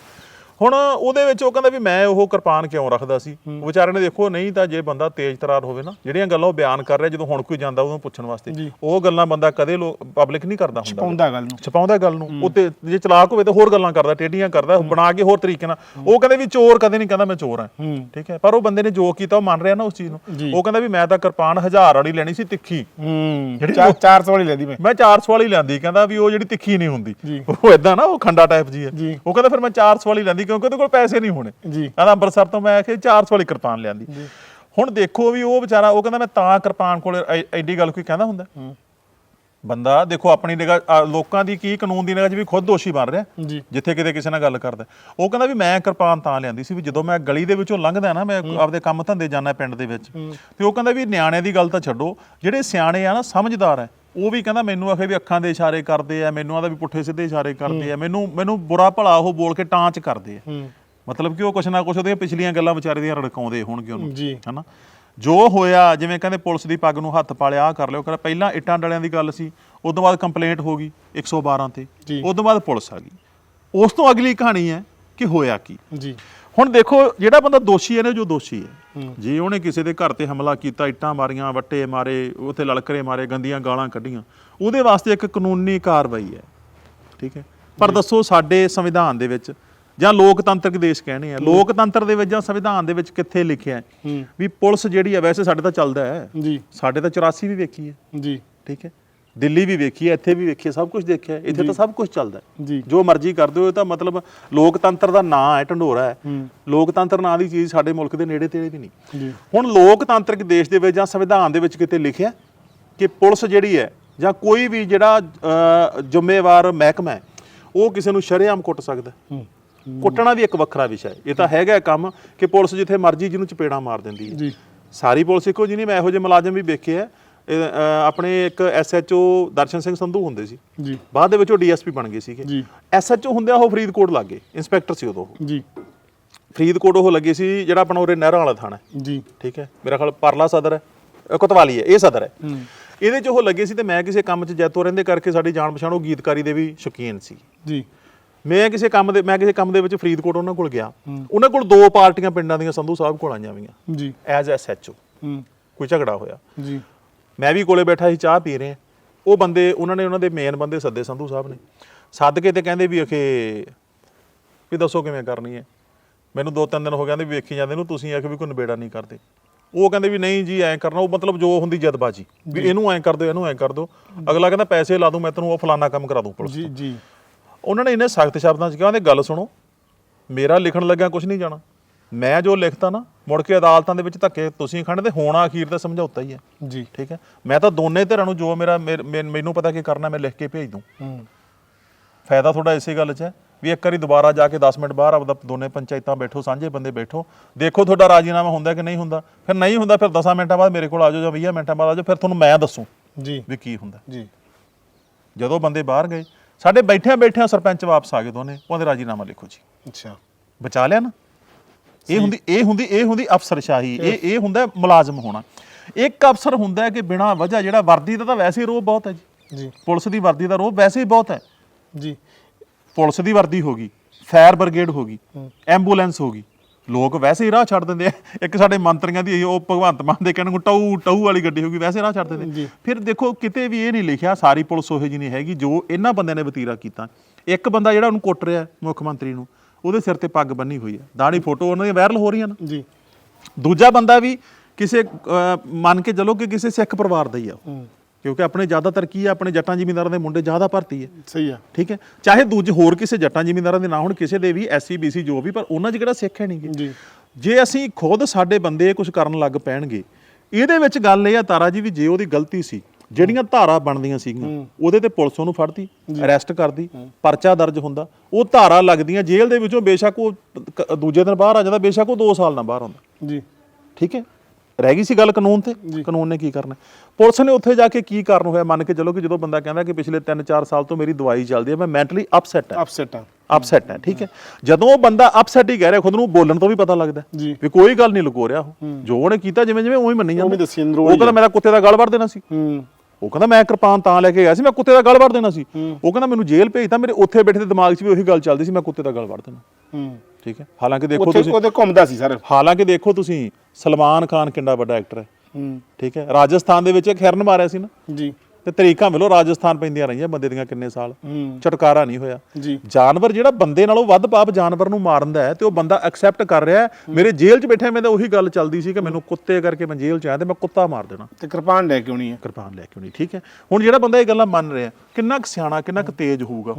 ਹੁਣ ਉਹਦੇ ਵਿੱਚ ਉਹ ਕਹਿੰਦਾ ਵੀ ਮੈਂ ਉਹ ਕਿਰਪਾਨ ਕਿਉਂ ਰੱਖਦਾ ਸੀ? ਉਹ ਵਿਚਾਰੇ ਨੇ ਦੇਖੋ ਨਹੀਂ ਤਾਂ ਜੇ ਬੰਦਾ ਤੇਜ਼ ਤਰਾਰ ਹੋਵੇ ਨਾ ਜਿਹੜੀਆਂ ਗੱਲਾਂ ਉਹ ਬਿਆਨ ਕਰ ਰਿਹਾ ਜਦੋਂ ਹੁਣ ਕੋਈ ਜਾਂਦਾ ਉਹਨੂੰ ਪੁੱਛਣ ਵਾਸਤੇ ਉਹ ਗੱਲਾਂ ਬੰਦਾ ਕਦੇ ਪਬਲਿਕ ਨਹੀਂ ਕਰਦਾ ਹੁੰਦਾ। ਪਾਉਂਦਾ ਗੱਲ ਨੂੰ। ਛਪਾਉਂਦਾ ਗੱਲ ਨੂੰ। ਉਹ ਤੇ ਜੇ ਚਲਾਕ ਹੋਵੇ ਤਾਂ ਹੋਰ ਗੱਲਾਂ ਕਰਦਾ ਟੇਡੀਆਂ ਕਰਦਾ ਬਣਾ ਕੇ ਹੋਰ ਤਰੀਕੇ ਨਾਲ। ਉਹ ਕਹਿੰਦੇ ਵੀ ਚੋਰ ਕਦੇ ਨਹੀਂ ਕਹਿੰਦਾ ਮੈਂ ਚੋਰ ਹਾਂ। ਠੀਕ ਹੈ ਪਰ ਉਹ ਬੰਦੇ ਨੇ ਜੋ ਕੀਤਾ ਉਹ ਮੰਨ ਰਿਹਾ ਨਾ ਉਸ ਚੀਜ਼ ਨੂੰ। ਉਹ ਕਹਿੰਦਾ ਵੀ ਮੈਂ ਤਾਂ ਕਿਰਪਾਨ ਹਜ਼ਾਰ ਵਾਲੀ ਲੈਣੀ ਸੀ ਤਿੱਖੀ। ਹੂੰ। 400 ਵਾਲੀ ਲੈਦੀ ਮੈਂ। ਮੈਂ 400 ਵਾਲੀ ਲੈਂਦੀ ਕਹਿੰਦਾ ਵੀ ਉਹ ਜਿਹੜੀ ਤਿੱਖੀ ਨਹੀਂ ਹੁੰਦੀ। ਉਹ ਇਦਾਂ ਨਾ ਉਹ ਖੰਡਾ ਟਾਈਪ ਜੀ ਹੈ। ਉਹ ਕਹਿੰਦਾ ਫਿਰ ਮੈਂ 400 ਵਾਲੀ ਲੈਂਦੀ ਕਿਉਂਕਿ ਉਹਦੇ ਕੋਲ ਪੈਸੇ ਨਹੀਂ ਹੋਣੇ। ਜੀ। ਕਹਿੰਦਾ ਅੰਮ੍ਰਿਤਸਰ ਤੋਂ ਮੈਂ ਕਿ 400 ਵਾਲੀ ਕਿਰਪਾਨ ਲਿਆਂਦੀ ਹੁਣ ਦੇਖੋ ਵੀ ਉਹ ਵਿਚਾਰਾ ਉਹ ਕਹਿੰਦਾ ਮੈਂ ਤਾਂ ਕਿਰਪਾਨ ਕੋਲ ਐਡੀ ਗੱਲ ਕੋਈ ਕਹਿੰਦਾ ਹੁੰਦਾ। ਬੰਦਾ ਦੇਖੋ ਆਪਣੀ ਨਿਗਾਹ ਲੋਕਾਂ ਦੀ ਕੀ ਕਾਨੂੰਨ ਦੀ ਨਿਗਾਹ 'ਚ ਵੀ ਖੁਦ ਦੋਸ਼ੀ ਬਣ ਰਿਹਾ। ਜਿੱਥੇ ਕਿਤੇ ਕਿਸੇ ਨਾਲ ਗੱਲ ਕਰਦਾ। ਉਹ ਕਹਿੰਦਾ ਵੀ ਮੈਂ ਕਿਰਪਾਨ ਤਾਂ ਲਿਆਂਦੀ ਸੀ ਵੀ ਜਦੋਂ ਮੈਂ ਗਲੀ ਦੇ ਵਿੱਚੋਂ ਲੰਘਦਾ ਨਾ ਮੈਂ ਆਪਦੇ ਕੰਮ ਧੰਦੇ ਜਾਂਦਾ ਪਿੰਡ ਦੇ ਵਿੱਚ। ਤੇ ਉਹ ਕਹਿੰਦਾ ਵੀ ਨਿਆਣਿਆਂ ਦੀ ਗੱਲ ਤਾਂ ਛੱਡੋ ਜਿਹੜੇ ਸਿਆਣੇ ਆ ਨਾ ਸਮਝਦਾਰ ਆ ਉਹ ਵੀ ਕਹਿੰਦਾ ਮੈਨੂੰ ਆਖੇ ਵੀ ਅੱਖਾਂ ਦੇ ਇਸ਼ਾਰੇ ਕਰਦੇ ਆ ਮੈਨੂੰ ਆਦਾ ਵੀ ਪੁੱਠੇ ਸਿੱਧੇ ਇਸ਼ਾਰੇ ਕਰਦੇ ਆ। ਮੈਨੂੰ ਮੈਨੂੰ ਬੁਰਾ ਭਲਾ ਉਹ ਬੋਲ ਕੇ ਟਾਂਚ ਕਰਦੇ ਆ। ਮਤਲਬ ਕਿ ਉਹ ਕੁਛ ਨਾ ਕੁਛ ਉਹਦੀਆਂ ਪਿਛਲੀਆਂ ਗੱਲਾਂ ਵਿਚਾਰੇ ਦੀਆਂ ਰੜਕਾਉਂਦੇ ਹੋਣਗੇ ਉਹਨੂੰ ਜੀ। ਹਨਾ? ਜੋ ਹੋਇਆ ਜਿਵੇਂ ਕਹਿੰਦੇ ਪੁਲਿਸ ਦੀ ਪੱਗ ਨੂੰ ਹੱਥ ਪਾਲਿਆ ਆਹ ਕਰ ਲਿਓ ਕਰ ਪਹਿਲਾਂ ਇੱਟਾਂ ਡਲਿਆਂ ਦੀ ਗੱਲ ਸੀ ਉਸ ਤੋਂ ਬਾਅਦ ਕੰਪਲੇਂਟ ਹੋ ਗਈ 112 ਤੇ। ਉਸ ਤੋਂ ਬਾਅਦ ਪੁਲਿਸ ਆ ਗਈ। ਉਸ ਤੋਂ ਅਗਲੀ ਕਹਾਣੀ ਹੈ ਕਿ ਹੋਇਆ ਕੀ। ਜੀ। ਹੁਣ ਦੇਖੋ ਜਿਹੜਾ ਬੰਦਾ ਦੋਸ਼ੀ ਹੈ ਨਾ ਜੋ ਦੋਸ਼ੀ ਹੈ। ਜੇ ਉਹਨੇ ਕਿਸੇ ਦੇ ਘਰ ਤੇ ਹਮਲਾ ਕੀਤਾ ਇੱਟਾਂ ਮਾਰੀਆਂ ਵੱਟੇ ਮਾਰੇ ਉੱਥੇ ਲਲਕਰੇ ਮਾਰੇ ਗੰਦੀਆਂ ਗਾਲਾਂ ਕੱਢੀਆਂ ਉਹਦੇ ਵਾਸਤੇ ਇੱਕ ਕਾਨੂੰਨੀ ਕਾਰਵਾਈ ਹੈ। ਠੀਕ ਹੈ? ਪਰ ਦੱਸੋ ਸਾਡੇ ਸੰਵਿਧਾਨ ਦੇ ਵਿੱਚ ਜਾਂ ਲੋਕਤੰਤਰਕ ਦੇਸ਼ ਕਹਿੰਦੇ ਆ ਲੋਕਤੰਤਰ ਦੇ ਵਿੱਚ ਜਾਂ ਸੰਵਿਧਾਨ ਦੇ ਵਿੱਚ ਕਿੱਥੇ ਲਿਖਿਆ ਵੀ ਪੁਲਿਸ ਜਿਹੜੀ ਹੈ ਵੈਸੇ ਸਾਡੇ ਤਾਂ ਚੱਲਦਾ ਹੈ। ਜੀ। ਸਾਡੇ ਤਾਂ 84 ਵੀ ਵੇਖੀ ਹੈ। ਜੀ। ਠੀਕ ਹੈ? ਦਿੱਲੀ ਵੀ ਵੇਖੀ ਹੈ ਇੱਥੇ ਵੀ ਵੇਖੀ ਹੈ ਸਭ ਕੁਝ ਦੇਖਿਆ ਹੈ। ਇੱਥੇ ਤਾਂ ਸਭ ਕੁਝ ਚੱਲਦਾ ਹੈ। ਜੀ। ਜੋ ਮਰਜ਼ੀ ਕਰਦੇ ਹੋ ਇਹ ਤਾਂ ਮਤਲਬ ਲੋਕਤੰਤਰ ਦਾ ਨਾਂ ਹੈ ਢੰਡੋਰਾ ਹੈ। ਲੋਕਤੰਤਰ ਨਾਂ ਦੀ ਚੀਜ਼ ਸਾਡੇ ਮੁਲਕ ਦੇ ਨੇੜੇ ਤੇੜੇ ਵੀ ਨਹੀਂ। ਜੀ। ਹੁਣ ਲੋਕਤੰਤਰਕ ਦੇਸ਼ ਦੇ ਵਿੱਚ ਜਾਂ ਸੰਵਿਧਾਨ ਦੇ ਵਿੱਚ ਕਿਤੇ ਲਿਖਿਆ ਕਿ ਪੁਲਿਸ ਜਿਹੜੀ ਹੈ ਜਾਂ ਕੋਈ ਵੀ ਜਿਹੜਾ ਜ਼ਿੰਮੇਵਾਰ ਮਹਿਕਮਾ ਹੈ ਉਹ ਕਿਸੇ ਨੂੰ ਸ਼ਰੇਆਮ ਕੁੱਟ ਸਕਦਾ ਹੈ। ਕੁੱਟਣਾ ਵੀ ਇੱਕ ਵੱਖਰਾ ਵਿਸ਼ਾ ਹੈ। ਇਹ ਤਾਂ ਹੈਗਾ ਕੰਮ ਕਿ ਪੁਲਿਸ ਜਿੱਥੇ ਮਰਜ਼ੀ ਜਿਹਨੂੰ ਚਪੇੜਾ ਮਾਰ ਦਿੰਦੀ ਹੈ। ਜੀ। ਸਾਰੀ ਪੁਲਿਸ ਇੱਕੋ ਜਿਹੀ ਨਹੀਂ ਮੈਂ ਇਹੋ ਜਿਹੇ ਮੁਲਾਜ਼ਮ ਵੀ ਵੇਖੇ ਆ ਆਪਣੇ ਇੱਕ ਐਸਐਚਓ ਦਰਸ਼ਨ ਸਿੰਘ ਸੰਧੂ ਹੁੰਦੇ ਸੀ। ਜੀ। ਬਾਅਦ ਦੇ ਵਿੱਚ ਉਹ ਡੀਐਸਪੀ ਬਣ ਗਏ ਸੀਗੇ। ਜੀ। ਐਸਐਚਓ ਹੁੰਦਿਆਂ ਉਹ ਫਰੀਦਕੋਟ ਲੱਗ ਇੰਸਪੈਕਟਰ ਸੀ ਉਦੋਂ ਉਹ। ਜੀ। ਫਰੀਦਕੋਟ ਉਹ ਲੱਗੇ ਸੀ ਜਿਹੜਾ ਆਪਣਾ ਉਰੇ ਨਹਿਰਾਂ ਵਾਲਾ ਥਾਣਾ। ਜੀ। ਠੀਕ ਹੈ ਮੇਰਾ ਖਿਆਲ ਪਰਲਾ ਸਦਰ ਹੈ ਕੋਤਵਾਲੀ ਹੈ ਇਹ ਸਦਰ ਹੈ। ਹੂੰ। ਇਹਦੇ 'ਚ ਉਹ ਲੱਗੇ ਸੀ ਤੇ ਮੈਂ ਕਿਸੇ ਕੰਮ 'ਚ ਜੈਤੋ ਰਹਿੰਦੇ ਕਰਕੇ ਸਾਡੀ ਜਾਣ ਪਛਾਣ ਉਹ ਗੀਤਕਾਰੀ ਦੇ ਵੀ ਸ਼ੌਕੀਨ ਸੀ। ਜੀ। ਮੈਂ ਕਿਸੇ ਕੰਮ ਦੇ ਮੈਂ ਕਿਸੇ ਕੰਮ ਦੇ ਵਿੱਚ ਫਰੀਦਕੋਟ ਉਹਨਾਂ ਕੋਲ ਗਿਆ। ਉਹਨਾਂ ਕੋਲ ਦੋ ਪਾਰਟੀਆਂ ਪਿੰਡਾਂ ਦੀਆਂ ਸੰਧੂ ਸਾਹਿਬ ਕੋਲ ਆਈਆਂ ਵੀਆਂ। ਜੀ। ਐਜ਼ ਐਸਐਚਓ ਹੂੰ। ਕੋਈ ਝਗੜਾ ਹੋਇਆ। ਜੀ। ਮੈਂ ਵੀ ਕੋਲੇ ਬੈਠਾ ਸੀ ਚਾਹ ਪੀ ਰਹੇ। ਉਹ ਬੰਦੇ ਉਹਨਾਂ ਨੇ ਉਹਨਾਂ ਦੇ ਮੇਨ ਬੰਦੇ ਸੱਦੇ ਸੰਧੂ ਸਾਹਿਬ ਨੇ। ਸੱਦ ਕੇ ਤੇ ਕਹਿੰਦੇ ਵੀ ਅਖੇ ਵੀ ਦੱਸੋ ਕਿਵੇਂ ਕਰਨੀ ਹੈ? ਮੈਨੂੰ ਦੋ ਤਿੰਨ ਦਿਨ ਹੋ ਗਏ ਕਹਿੰਦੇ ਵੀ ਵੇਖੀ ਜਾਂਦੇ ਨੂੰ ਤੁਸੀਂ ਆਖੇ ਵੀ ਕੋਈ ਨਿਬੇੜਾ ਨਹੀਂ ਕਰਦੇ। ਉਹ ਕਹਿੰਦੇ ਵੀ ਨਹੀਂ ਜੀ ਐਂ ਕਰਨਾ ਉਹ ਮਤਲਬ ਜੋ ਹੁੰਦੀ ਜਦਬਾਜੀ ਵੀ ਇਹਨੂੰ ਐਂ ਕਰ ਦਿਓ ਇਹਨੂੰ ਐਂ ਕਰ ਦਿਓ। ਅਗਲਾ ਕਹਿੰਦਾ ਪੈਸੇ ਲਾ ਦੂੰ ਮੈਂ ਤੈਨੂੰ ਉਹ ਫਲਾਨਾ ਕੰਮ ਕਰਾ ਦੂੰ ਪੁਲਿਸ ਜੀ ਜੀ। ਉਹਨਾਂ ਨੇ ਇਹਨੇ ਸਖਤ ਸ਼ਬਦਾਂ 'ਚ ਕਿਹਾ ਉਹਨੇ ਗੱਲ ਸੁਣੋ ਮੇਰਾ ਲਿਖਣ ਲੱਗਿਆ ਕੁਝ ਨਹੀਂ ਜਾਣਾ। ਮੈਂ ਜੋ ਲਿਖਤਾ ਨਾ ਮੁੜ ਕੇ ਅਦਾਲਤਾਂ ਦੇ ਵਿੱਚ ਧੱਕੇ ਤੁਸੀਂ ਖੰਡ ਤੇ ਹੋਣਾ ਅਖੀਰ ਤੇ ਸਮਝੌਤਾ ਹੀ ਹੈ। ਜੀ। ਠੀਕ ਹੈ? ਮੈਂ ਤਾਂ ਦੋਨੇ ਧਿਰਾਂ ਨੂੰ ਜੋ ਮੇਰਾ ਮੈਨ- ਪਤਾ ਕੀ ਕਰਨਾ ਮੈਂ ਲਿਖ ਕੇ ਭੇਜ ਦੂੰ। ਹੂੰ। ਫਾਇਦਾ ਤੁਹਾਡਾ ਇਸੇ ਗੱਲ 'ਚ ਹੈ ਵੀ ਇੱਕ ਵਾਰੀ ਦੁਬਾਰਾ ਜਾ ਕੇ 10 ਮਿੰਟ ਬਾਹਰ ਆਪਦਾ ਦੋਨੇ ਪੰਚਾਇਤਾਂ ਬੈਠੋ ਸਾਂਝੇ ਬੰਦੇ ਬੈਠੋ। ਦੇਖੋ ਤੁਹਾਡਾ ਰਾਜੀਨਾਮਾ ਹੁੰਦਾ ਕਿ ਨਹੀਂ ਹੁੰਦਾ। ਫਿਰ ਨਹੀਂ ਹੁੰਦਾ ਫਿਰ 10 ਮਿੰਟਾਂ ਬਾਅਦ ਮੇਰੇ ਕੋਲ ਆ ਜਾਓ ਜਾਂ 20 ਮਿੰਟਾਂ ਬਾਅਦ ਆ ਜਾਓ ਫਿਰ ਤੁਹਾਨੂੰ ਮੈਂ ਦੱਸੂ ਜੀ। ਵੀ ਕੀ ਹੁੰਦਾ। ਜੀ। ਜਦੋਂ ਬੰਦੇ ਬਾਹਰ ਗਏ ਸਾਡੇ ਬੈਠਿਆਂ ਬੈਠਿਆਂ ਸਰਪੰਚ ਵਾਪਸ ਆ ਗਏ ਦੋਨੇ ਉਹਦੇ ਰਾਜੀਨਾਮਾ ਲਿਖੋ ਜੀ। ਅੱਛਾ। ਬਚਾ ਲਿਆ ਨਾ? ਇਹ ਹੁੰਦੀ ਇਹ ਹੁੰਦੀ ਇਹ ਹੁੰਦੀ ਅਫਸਰਸ਼ਾਹੀ। ਇਹ ਇਹ ਹੁੰਦਾ ਮੁਲਾਜ਼ਮ ਹੋਣਾ। ਇੱਕ ਅਫਸਰ ਹੁੰਦਾ ਹੈ ਕਿ ਬਿਨਾਂ ਵਜ੍ਹਾ ਜਿਹੜਾ ਵਰਦੀ ਦਾ ਤਾਂ ਵੈਸੇ ਹੀ ਰੋਹ ਬਹੁਤ ਹੈ ਜੀ। ਜੀ। ਪੁਲਿਸ ਦੀ ਵਰਦੀ ਦਾ ਰੋਹ ਵੈਸੇ ਹੀ ਬਹੁਤ ਹੈ। ਜੀ। ਪੁਲਿਸ ਦੀ ਵਰਦੀ ਹੋ ਗਈ ਫਾਇਰ ਬ੍ਰਿਗੇਡ ਹੋ ਗਈ ਐਂਬੂਲੈਂਸ ਹੋ ਗਈ। ਲੋਕ ਵੈਸੇ ਹੀ ਰਾਹ ਛੱਡ ਦਿੰਦੇ ਆ। ਇੱਕ ਸਾਡੇ ਮੰਤਰੀਆਂ ਦੀ ਉਹ ਭਗਵੰਤ ਮਾਨ ਦੇ ਕਹਿਣ ਨੂੰ ਟਊ ਟਊ ਵਾਲੀ ਗੱਡੀ ਹੋ ਗਈ ਵੈਸੇ ਰਾਹ ਛੱਡ ਦਿੰਦੇ। ਫਿਰ ਦੇਖੋ ਕਿਤੇ ਵੀ ਇਹ ਨਹੀਂ ਲਿਖਿਆ ਸਾਰੀ ਪੁਲਿਸ ਉਹੋ ਜਿਹੀ ਨਹੀਂ ਹੈਗੀ ਜੋ ਇਹਨਾਂ ਬੰਦਿਆਂ ਨੇ ਵਤੀਰਾ ਕੀਤਾ। ਇੱਕ ਬੰਦਾ ਜਿਹੜਾ ਉਹਨੂੰ ਕੁੱਟ ਰਿਹਾ ਮੁੱਖ ਮੰਤਰੀ ਨੂੰ ਉਹਦੇ ਸਿਰ ਤੇ ਪੱਗ ਬੰਨੀ ਹੋਈ ਹੈ। ਦਾੜੀ ਫੋਟੋ ਉਹਨਾਂ ਦੀਆਂ ਵਾਇਰਲ ਹੋ ਰਹੀਆਂ ਨੇ। ਜੀ। ਦੂਜਾ ਬੰਦਾ ਵੀ ਕਿਸੇ ਮੰਨ ਕੇ ਚੱਲੋ ਕਿ ਕਿਸੇ ਸਿੱਖ ਪਰਿਵਾਰ ਦਾ ਹੀ ਆ ਕਿਉਂਕਿ ਆਪਣੇ ਜ਼ਿਆਦਾਤਰ ਕੀ ਆ ਆਪਣੇ ਜੱਟਾਂ ਜ਼ਿਮੀਂਦਾਰਾਂ ਦੇ ਮੁੰਡੇ ਜ਼ਿਆਦਾ ਭਰਤੀ ਹੈ ਸਹੀ ਆ। ਠੀਕ ਹੈ? ਚਾਹੇ ਦੂਜੇ ਹੋਰ ਕਿਸੇ ਜੱਟਾਂ ਜ਼ਿਮੀਂਦਾਰਾਂ ਦੇ ਨਾ ਹੁਣ ਕਿਸੇ ਦੇ ਵੀ ਐਸਸੀ ਬੀਸੀ ਜੋ ਵੀ ਪਰ ਉਹਨਾਂ 'ਚ ਕਿਹੜਾ ਸਿੱਖ ਹੈ ਨਹੀਂਗੇ ਜੀ। ਜੇ ਅਸੀਂ ਖੁਦ ਸਾਡੇ ਬੰਦੇ ਕੁਝ ਕਰਨ ਲੱਗ ਪੈਣਗੇ ਇਹਦੇ ਵਿੱਚ ਗੱਲ ਇਹ ਆ ਤਾਰਾ ਜੀ ਵੀ ਜੇ ਉਹਦੀ ਗਲਤੀ ਸੀ ਜਿਹੜੀਆਂ ਧਾਰਾ ਬਣਦੀਆਂ ਸੀਗੀਆਂ ਉਹਦੇ ਤੇ ਪੁਲਿਸ ਉਹਨੂੰ ਫੜਦੀ ਅਰੈਸਟ ਕਰਦੀ ਪਰਚਾ ਦਰਜ ਹੁੰਦਾ। ਉਹ ਧਾਰਾ ਲੱਗਦੀਆਂ ਜੇਲ੍ਹ ਦੇ ਵਿੱਚੋਂ ਬੇਸ਼ੱਕ ਉਹ ਕ- ਦੂਜੇ ਦਿਨ ਬਾਹਰ ਆ ਜਾਂਦਾ ਬੇਸ਼ੱਕ ਉਹ 2 ਸਾਲ ਨਾ ਬਾਹਰ ਆਉਂਦਾ ਜੀ। ਠੀਕ ਹੈ? ਰਹਿ ਗਈ ਸੀ ਗੱਲ ਕਾਨੂੰਨ ਤੇ? ਕਾਨੂੰਨ ਨੇ ਕੀ ਕਰਨਾ? ਪੁਲਿਸ ਨੇ ਉੱਥੇ ਜਾ ਕੇ ਕੀ ਕਾਰਨ ਹੋਇਆ? ਮੰਨ ਕੇ ਚੱਲੋ ਕਿ ਜਦੋਂ ਬੰਦਾ ਕਹਿੰਦਾ ਕਿ ਪਿਛਲੇ 3-4 ਸਾਲ ਤੋਂ ਮੇਰੀ ਦਵਾਈ ਚੱਲਦੀ ਹੈ ਮੈਂ ਮੈਂਟਲੀ ਅਪਸੈਟ ਹੈ। ਅਪਸੈਟ ਆ ਅਪਸੈਟ ਹੈ ਠੀਕ ਹੈ? ਜਦੋਂ ਉਹ ਬੰਦਾ ਅਪਸੈਟ ਹੀ ਕਹਿ ਰਿਹਾ ਖੁਦ ਨੂੰ ਬੋਲਣ ਤੋਂ ਵੀ ਪਤਾ ਲੱਗਦਾ ਹੈ ਜੀ। ਵੀ ਕੋਈ ਗੱਲ ਨਹੀਂ ਲੁਕੋ ਰਿਹਾ ਉਹ। ਜੋ ਉਹਨੇ ਕੀਤਾ ਜਿਵੇਂ ਜਿਵੇਂ ਉਹੀ ਮੰਨੀ ਜਾਂਦਾ। ਉਵੇਂ ਦੱਸੀ ਅੰਦਰੋਂ ਉਹ ਕਹਿੰਦਾ ਮੇਰਾ ਕੁੱਤੇ ਦਾ ਗਲ ਵੜ ਦੇਣਾ ਸੀ। ਹੂੰ। ਉਹ ਕਹਿੰਦਾ ਮੈਂ ਕਿਰਪਾਨ ਤਾਂ ਲੈ ਕੇ ਗਿਆ ਸੀ ਮੈਂ ਕੁੱਤੇ ਦਾ ਗਲ ਵੜ ਦੇਣਾ ਸੀ। ਉਹ ਕਹਿੰਦਾ ਮੈਨੂੰ ਜੇਲ੍ਹ ਭੇਜਤਾ ਮੇਰੇ ਉੱਥੇ ਬੈਠੇ ਦੇ ਦਿਮਾਗ 'ਚ ਵੀ ਉਹੀ ਗੱਲ ਚੱਲਦੀ ਸੀ ਮੈਂ ਕੁੱਤੇ ਦਾ ਗਲ ਵੜ ਦੇਣਾ। ਹੂੰ। ਠੀਕ ਹੈ? ਹਾਲਾਂਕਿ ਦੇਖੋ ਤੁਸੀਂ ਉਹਦੇ ਘੁੰਮਦਾ ਸੀ ਸਰ। ਹਾਲਾਂਕਿ ਦੇਖੋ ਤੁਸੀਂ ਸਲਮਾਨ ਖਾਨ ਕਿੰਨਾ ਵੱਡਾ ਐਕਟਰ ਹੈ। ਹੂੰ। ਠੀਕ ਹੈ? ਰਾਜਸਥਾਨ ਦੇ ਵਿੱਚ ਇੱਕ ਹਿਰਨ ਮਾਰਿਆ ਸੀ ਨਾ। ਜੀ। ਤੇ ਤਰੀਕਾਂ ਵੱਲੋਂ ਰਾਜਸਥਾਨ ਪੈਂਦੀਆਂ ਰਹੀਆਂ ਬੰਦੇ ਦੀਆਂ ਕਿੰਨੇ ਸਾਲ। ਛੁਟਕਾਰਾ ਨਹੀਂ ਹੋਇਆ। ਜਾਨਵਰ ਜਿਹੜਾ ਬੰਦੇ ਨਾਲੋਂ ਵੱਧ ਪਾਪ ਜਾਨਵਰ ਨੂੰ ਮਾਰਨ ਦਾ ਹੈ ਤੇ ਉਹ ਬੰਦਾ ਐਕਸੈਪਟ ਕਰ ਰਿਹਾ ਮੇਰੇ ਜੇਲ੍ਹ 'ਚ ਬੈਠਾ ਮੈਂ ਤਾਂ ਉਹੀ ਗੱਲ ਚੱਲਦੀ ਸੀ ਕਿ ਮੈਨੂੰ ਕੁੱਤੇ ਕਰਕੇ ਮੈਂ ਜੇਲ੍ਹ 'ਚ ਆਇਆ ਤੇ ਮੈਂ ਕੁੱਤਾ ਮਾਰ ਦੇਣਾ। ਤੇ ਕਿਰਪਾਨ ਲੈ ਕੇ ਆਉਣੀ ਹੈ। ਕਿਰਪਾਨ ਲੈ ਕੇ ਆਉਣੀ ਠੀਕ ਹੈ। ਹੁਣ ਜਿਹੜਾ ਬੰਦਾ ਇਹ ਗੱਲਾਂ ਮੰਨ ਰਿਹਾ ਕਿੰਨਾ ਕੁ ਸਿਆਣਾ ਕਿੰਨਾ ਕੁ ਤੇਜ਼ ਹੋਊਗਾ।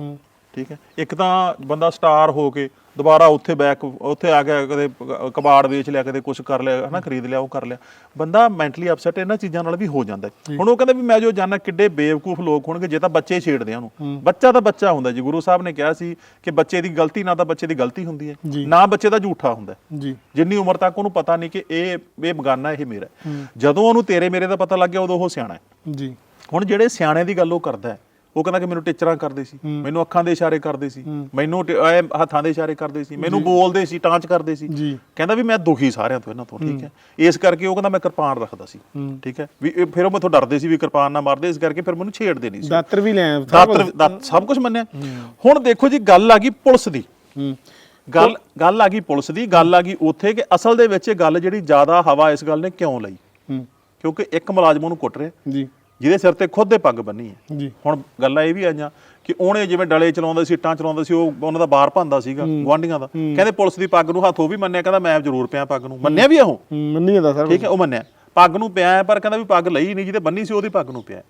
ਠੀਕ ਹੈ। ਇੱਕ ਤਾਂ ਬੰਦਾ ਸਟਾਰ ਹੋ ਕੇ ਦੁਬਾਰਾ ਉੱਥੇ ਬੈਕ ਉੱਥੇ ਆ ਕੇ ਕਦੇ ਕਬਾੜ ਵੇਚ ਲਿਆ ਕਦੇ ਕੁਝ ਕਰ ਲਿਆ ਹਨਾ ਖਰੀਦ ਲਿਆ ਉਹ ਕਰ ਲਿਆ। ਬੰਦਾ ਮੈਂਟਲੀ ਅਪਸੈਟ ਇਹਨਾਂ ਚੀਜ਼ਾਂ ਨਾਲ ਵੀ ਹੋ ਜਾਂਦਾ। ਹੁਣ ਉਹ ਕਹਿੰਦਾ ਵੀ ਮੈਂ ਜੋ ਜਾਣਾ ਕਿੱਡੇ ਬੇਵਕੂਫ ਲੋਕ ਹੋਣਗੇ ਜੇ ਤਾਂ ਬੱਚੇ ਛੇੜਦੇ ਆ ਉਹਨੂੰ। ਬੱਚਾ ਤਾਂ ਬੱਚਾ ਹੁੰਦਾ ਜੀ। ਗੁਰੂ ਸਾਹਿਬ ਨੇ ਕਿਹਾ ਸੀ ਕਿ ਬੱਚੇ ਦੀ ਗਲਤੀ ਨਾ ਤਾਂ ਬੱਚੇ ਦੀ ਗਲਤੀ ਹੁੰਦੀ ਹੈ। ਨਾ ਬੱਚੇ ਦਾ ਝੂਠਾ ਹੁੰਦਾ। ਜੀ। ਜਿੰਨੀ ਉਮਰ ਤੱਕ ਉਹਨੂੰ ਪਤਾ ਨਹੀਂ ਕਿ ਇਹ ਇਹ ਬਗਾਨਾ ਇਹ ਮੇਰਾ। ਜਦੋਂ ਉਹਨੂੰ ਤੇਰੇ ਮੇਰੇ ਦਾ ਪਤਾ ਲੱਗ ਗਿਆ ਉਦੋਂ ਉਹ ਸਿਆਣਾ ਹੈ। ਜੀ। ਹੁਣ ਜਿਹੜੇ ਸਿਆਣੇ ਦੀ ਗੱਲ ਉਹ ਕਰਦਾ ਹੈ, ਉਹ ਕਹਿੰਦਾ ਕਿ ਮੈਨੂੰ ਟੀਚਰਾਂ ਕਰਦੇ ਸੀ ਮੈਨੂੰ ਅੱਖਾਂ ਦੇ ਇਸ਼ਾਰੇ ਕਰਦੇ ਸੀ ਮੈਨੂੰ ਐ ਹੱਥਾਂ ਦੇ ਇਸ਼ਾਰੇ ਕਰਦੇ ਸੀ ਮੈਨੂੰ ਬੋਲਦੇ ਸੀ ਟਾਂਚ ਕਰਦੇ ਸੀ। ਕਹਿੰਦਾ ਵੀ ਮੈਂ ਦੁਖੀ ਸਾਰਿਆਂ ਤੋਂ ਇਹਨਾਂ ਤੋਂ ਠੀਕ ਹੈ। ਇਸ ਕਰਕੇ ਉਹ ਕਹਿੰਦਾ ਮੈਂ ਕਿਰਪਾਨ ਰੱਖਦਾ ਸੀ ਠੀਕ ਹੈ। ਵੀ ਫਿਰ ਉਹ ਮੈਥੋਂ ਡਰਦੇ ਸੀ ਵੀ ਕਿਰਪਾਨ ਨਾ ਮਾਰਦੇ ਇਸ ਕਰਕੇ ਫਿਰ ਮੈਨੂੰ ਛੇੜਦੇ ਨਹੀਂ ਸੀ। ਦਾਤਰ ਵੀ ਲੈ ਦਾਤਰ ਸਭ ਕੁਝ ਮੰਨਿਆ। ਹੁਣ ਦੇਖੋ ਜੀ ਗੱਲ ਆ ਗਈ ਪੁਲਿਸ ਦੀ। ਗੱਲ ਗੱਲ ਆ ਗਈ ਪੁਲਿਸ ਦੀ ਗੱਲ ਆ ਗਈ ਉੱਥੇ ਕਿ ਅਸਲ ਦੇ ਵਿੱਚ ਇਹ ਗੱਲ ਜਿਹੜੀ ਜ਼ਿਆਦਾ ਹਵਾ ਇਸ ਗੱਲ ਨੇ ਕਿਉਂ ਲਈ? ਕਿਉਂਕਿ ਇੱਕ ਮੁਲਾਜ਼ਮ ਉਹਨੂੰ ਕੁੱਟ ਰਿਹਾ। ਜੀ। ਜਿਹਦੇ ਸਿਰ ਤੇ ਖੁਦ ਦੇ ਪੱਗ ਬੰਨੀ ਹੈ। ਜੀ। ਹੁਣ ਗੱਲਾਂ ਇਹ ਵੀ ਆਈਆਂ ਕਿ ਉਹਨੇ ਜਿਵੇਂ ਡਲੇ ਚਲਾਉਂਦਾ ਸੀ ਇੱਟਾਂ ਚਲਾਉਂਦਾ ਸੀ ਉਹ ਉਹਨਾਂ ਦਾ ਬਾਹਰ ਭੰਦਾ ਸੀਗਾ ਗਵਾਂਢੀਆਂ ਦਾ। ਕਹਿੰਦੇ ਪੁਲਿਸ ਦੀ ਪੱਗ ਨੂੰ ਹੱਥ ਉਹ ਵੀ ਮੰਨਿਆ ਕਹਿੰਦਾ ਮੈਂ ਜ਼ਰੂਰ ਪਿਆ ਪੱਗ ਨੂੰ। ਮੰਨਿਆ ਵੀ ਉਹ? ਮੰਨੀ ਜਾਂਦਾ ਸਰ। ਠੀਕ ਹੈ ਉਹ ਮੰਨਿਆ। ਪੱਗ ਨੂੰ ਪਿਆ ਹੈ, ਪਰ ਕਹਿੰਦਾ ਵੀ ਪੱਗ ਲਈ ਨਹੀਂ ਜਿਹਦੇ ਬੰਨੀ ਸੀ ਉਹਦੀ ਪੱਗ ਨੂੰ ਪਿਆ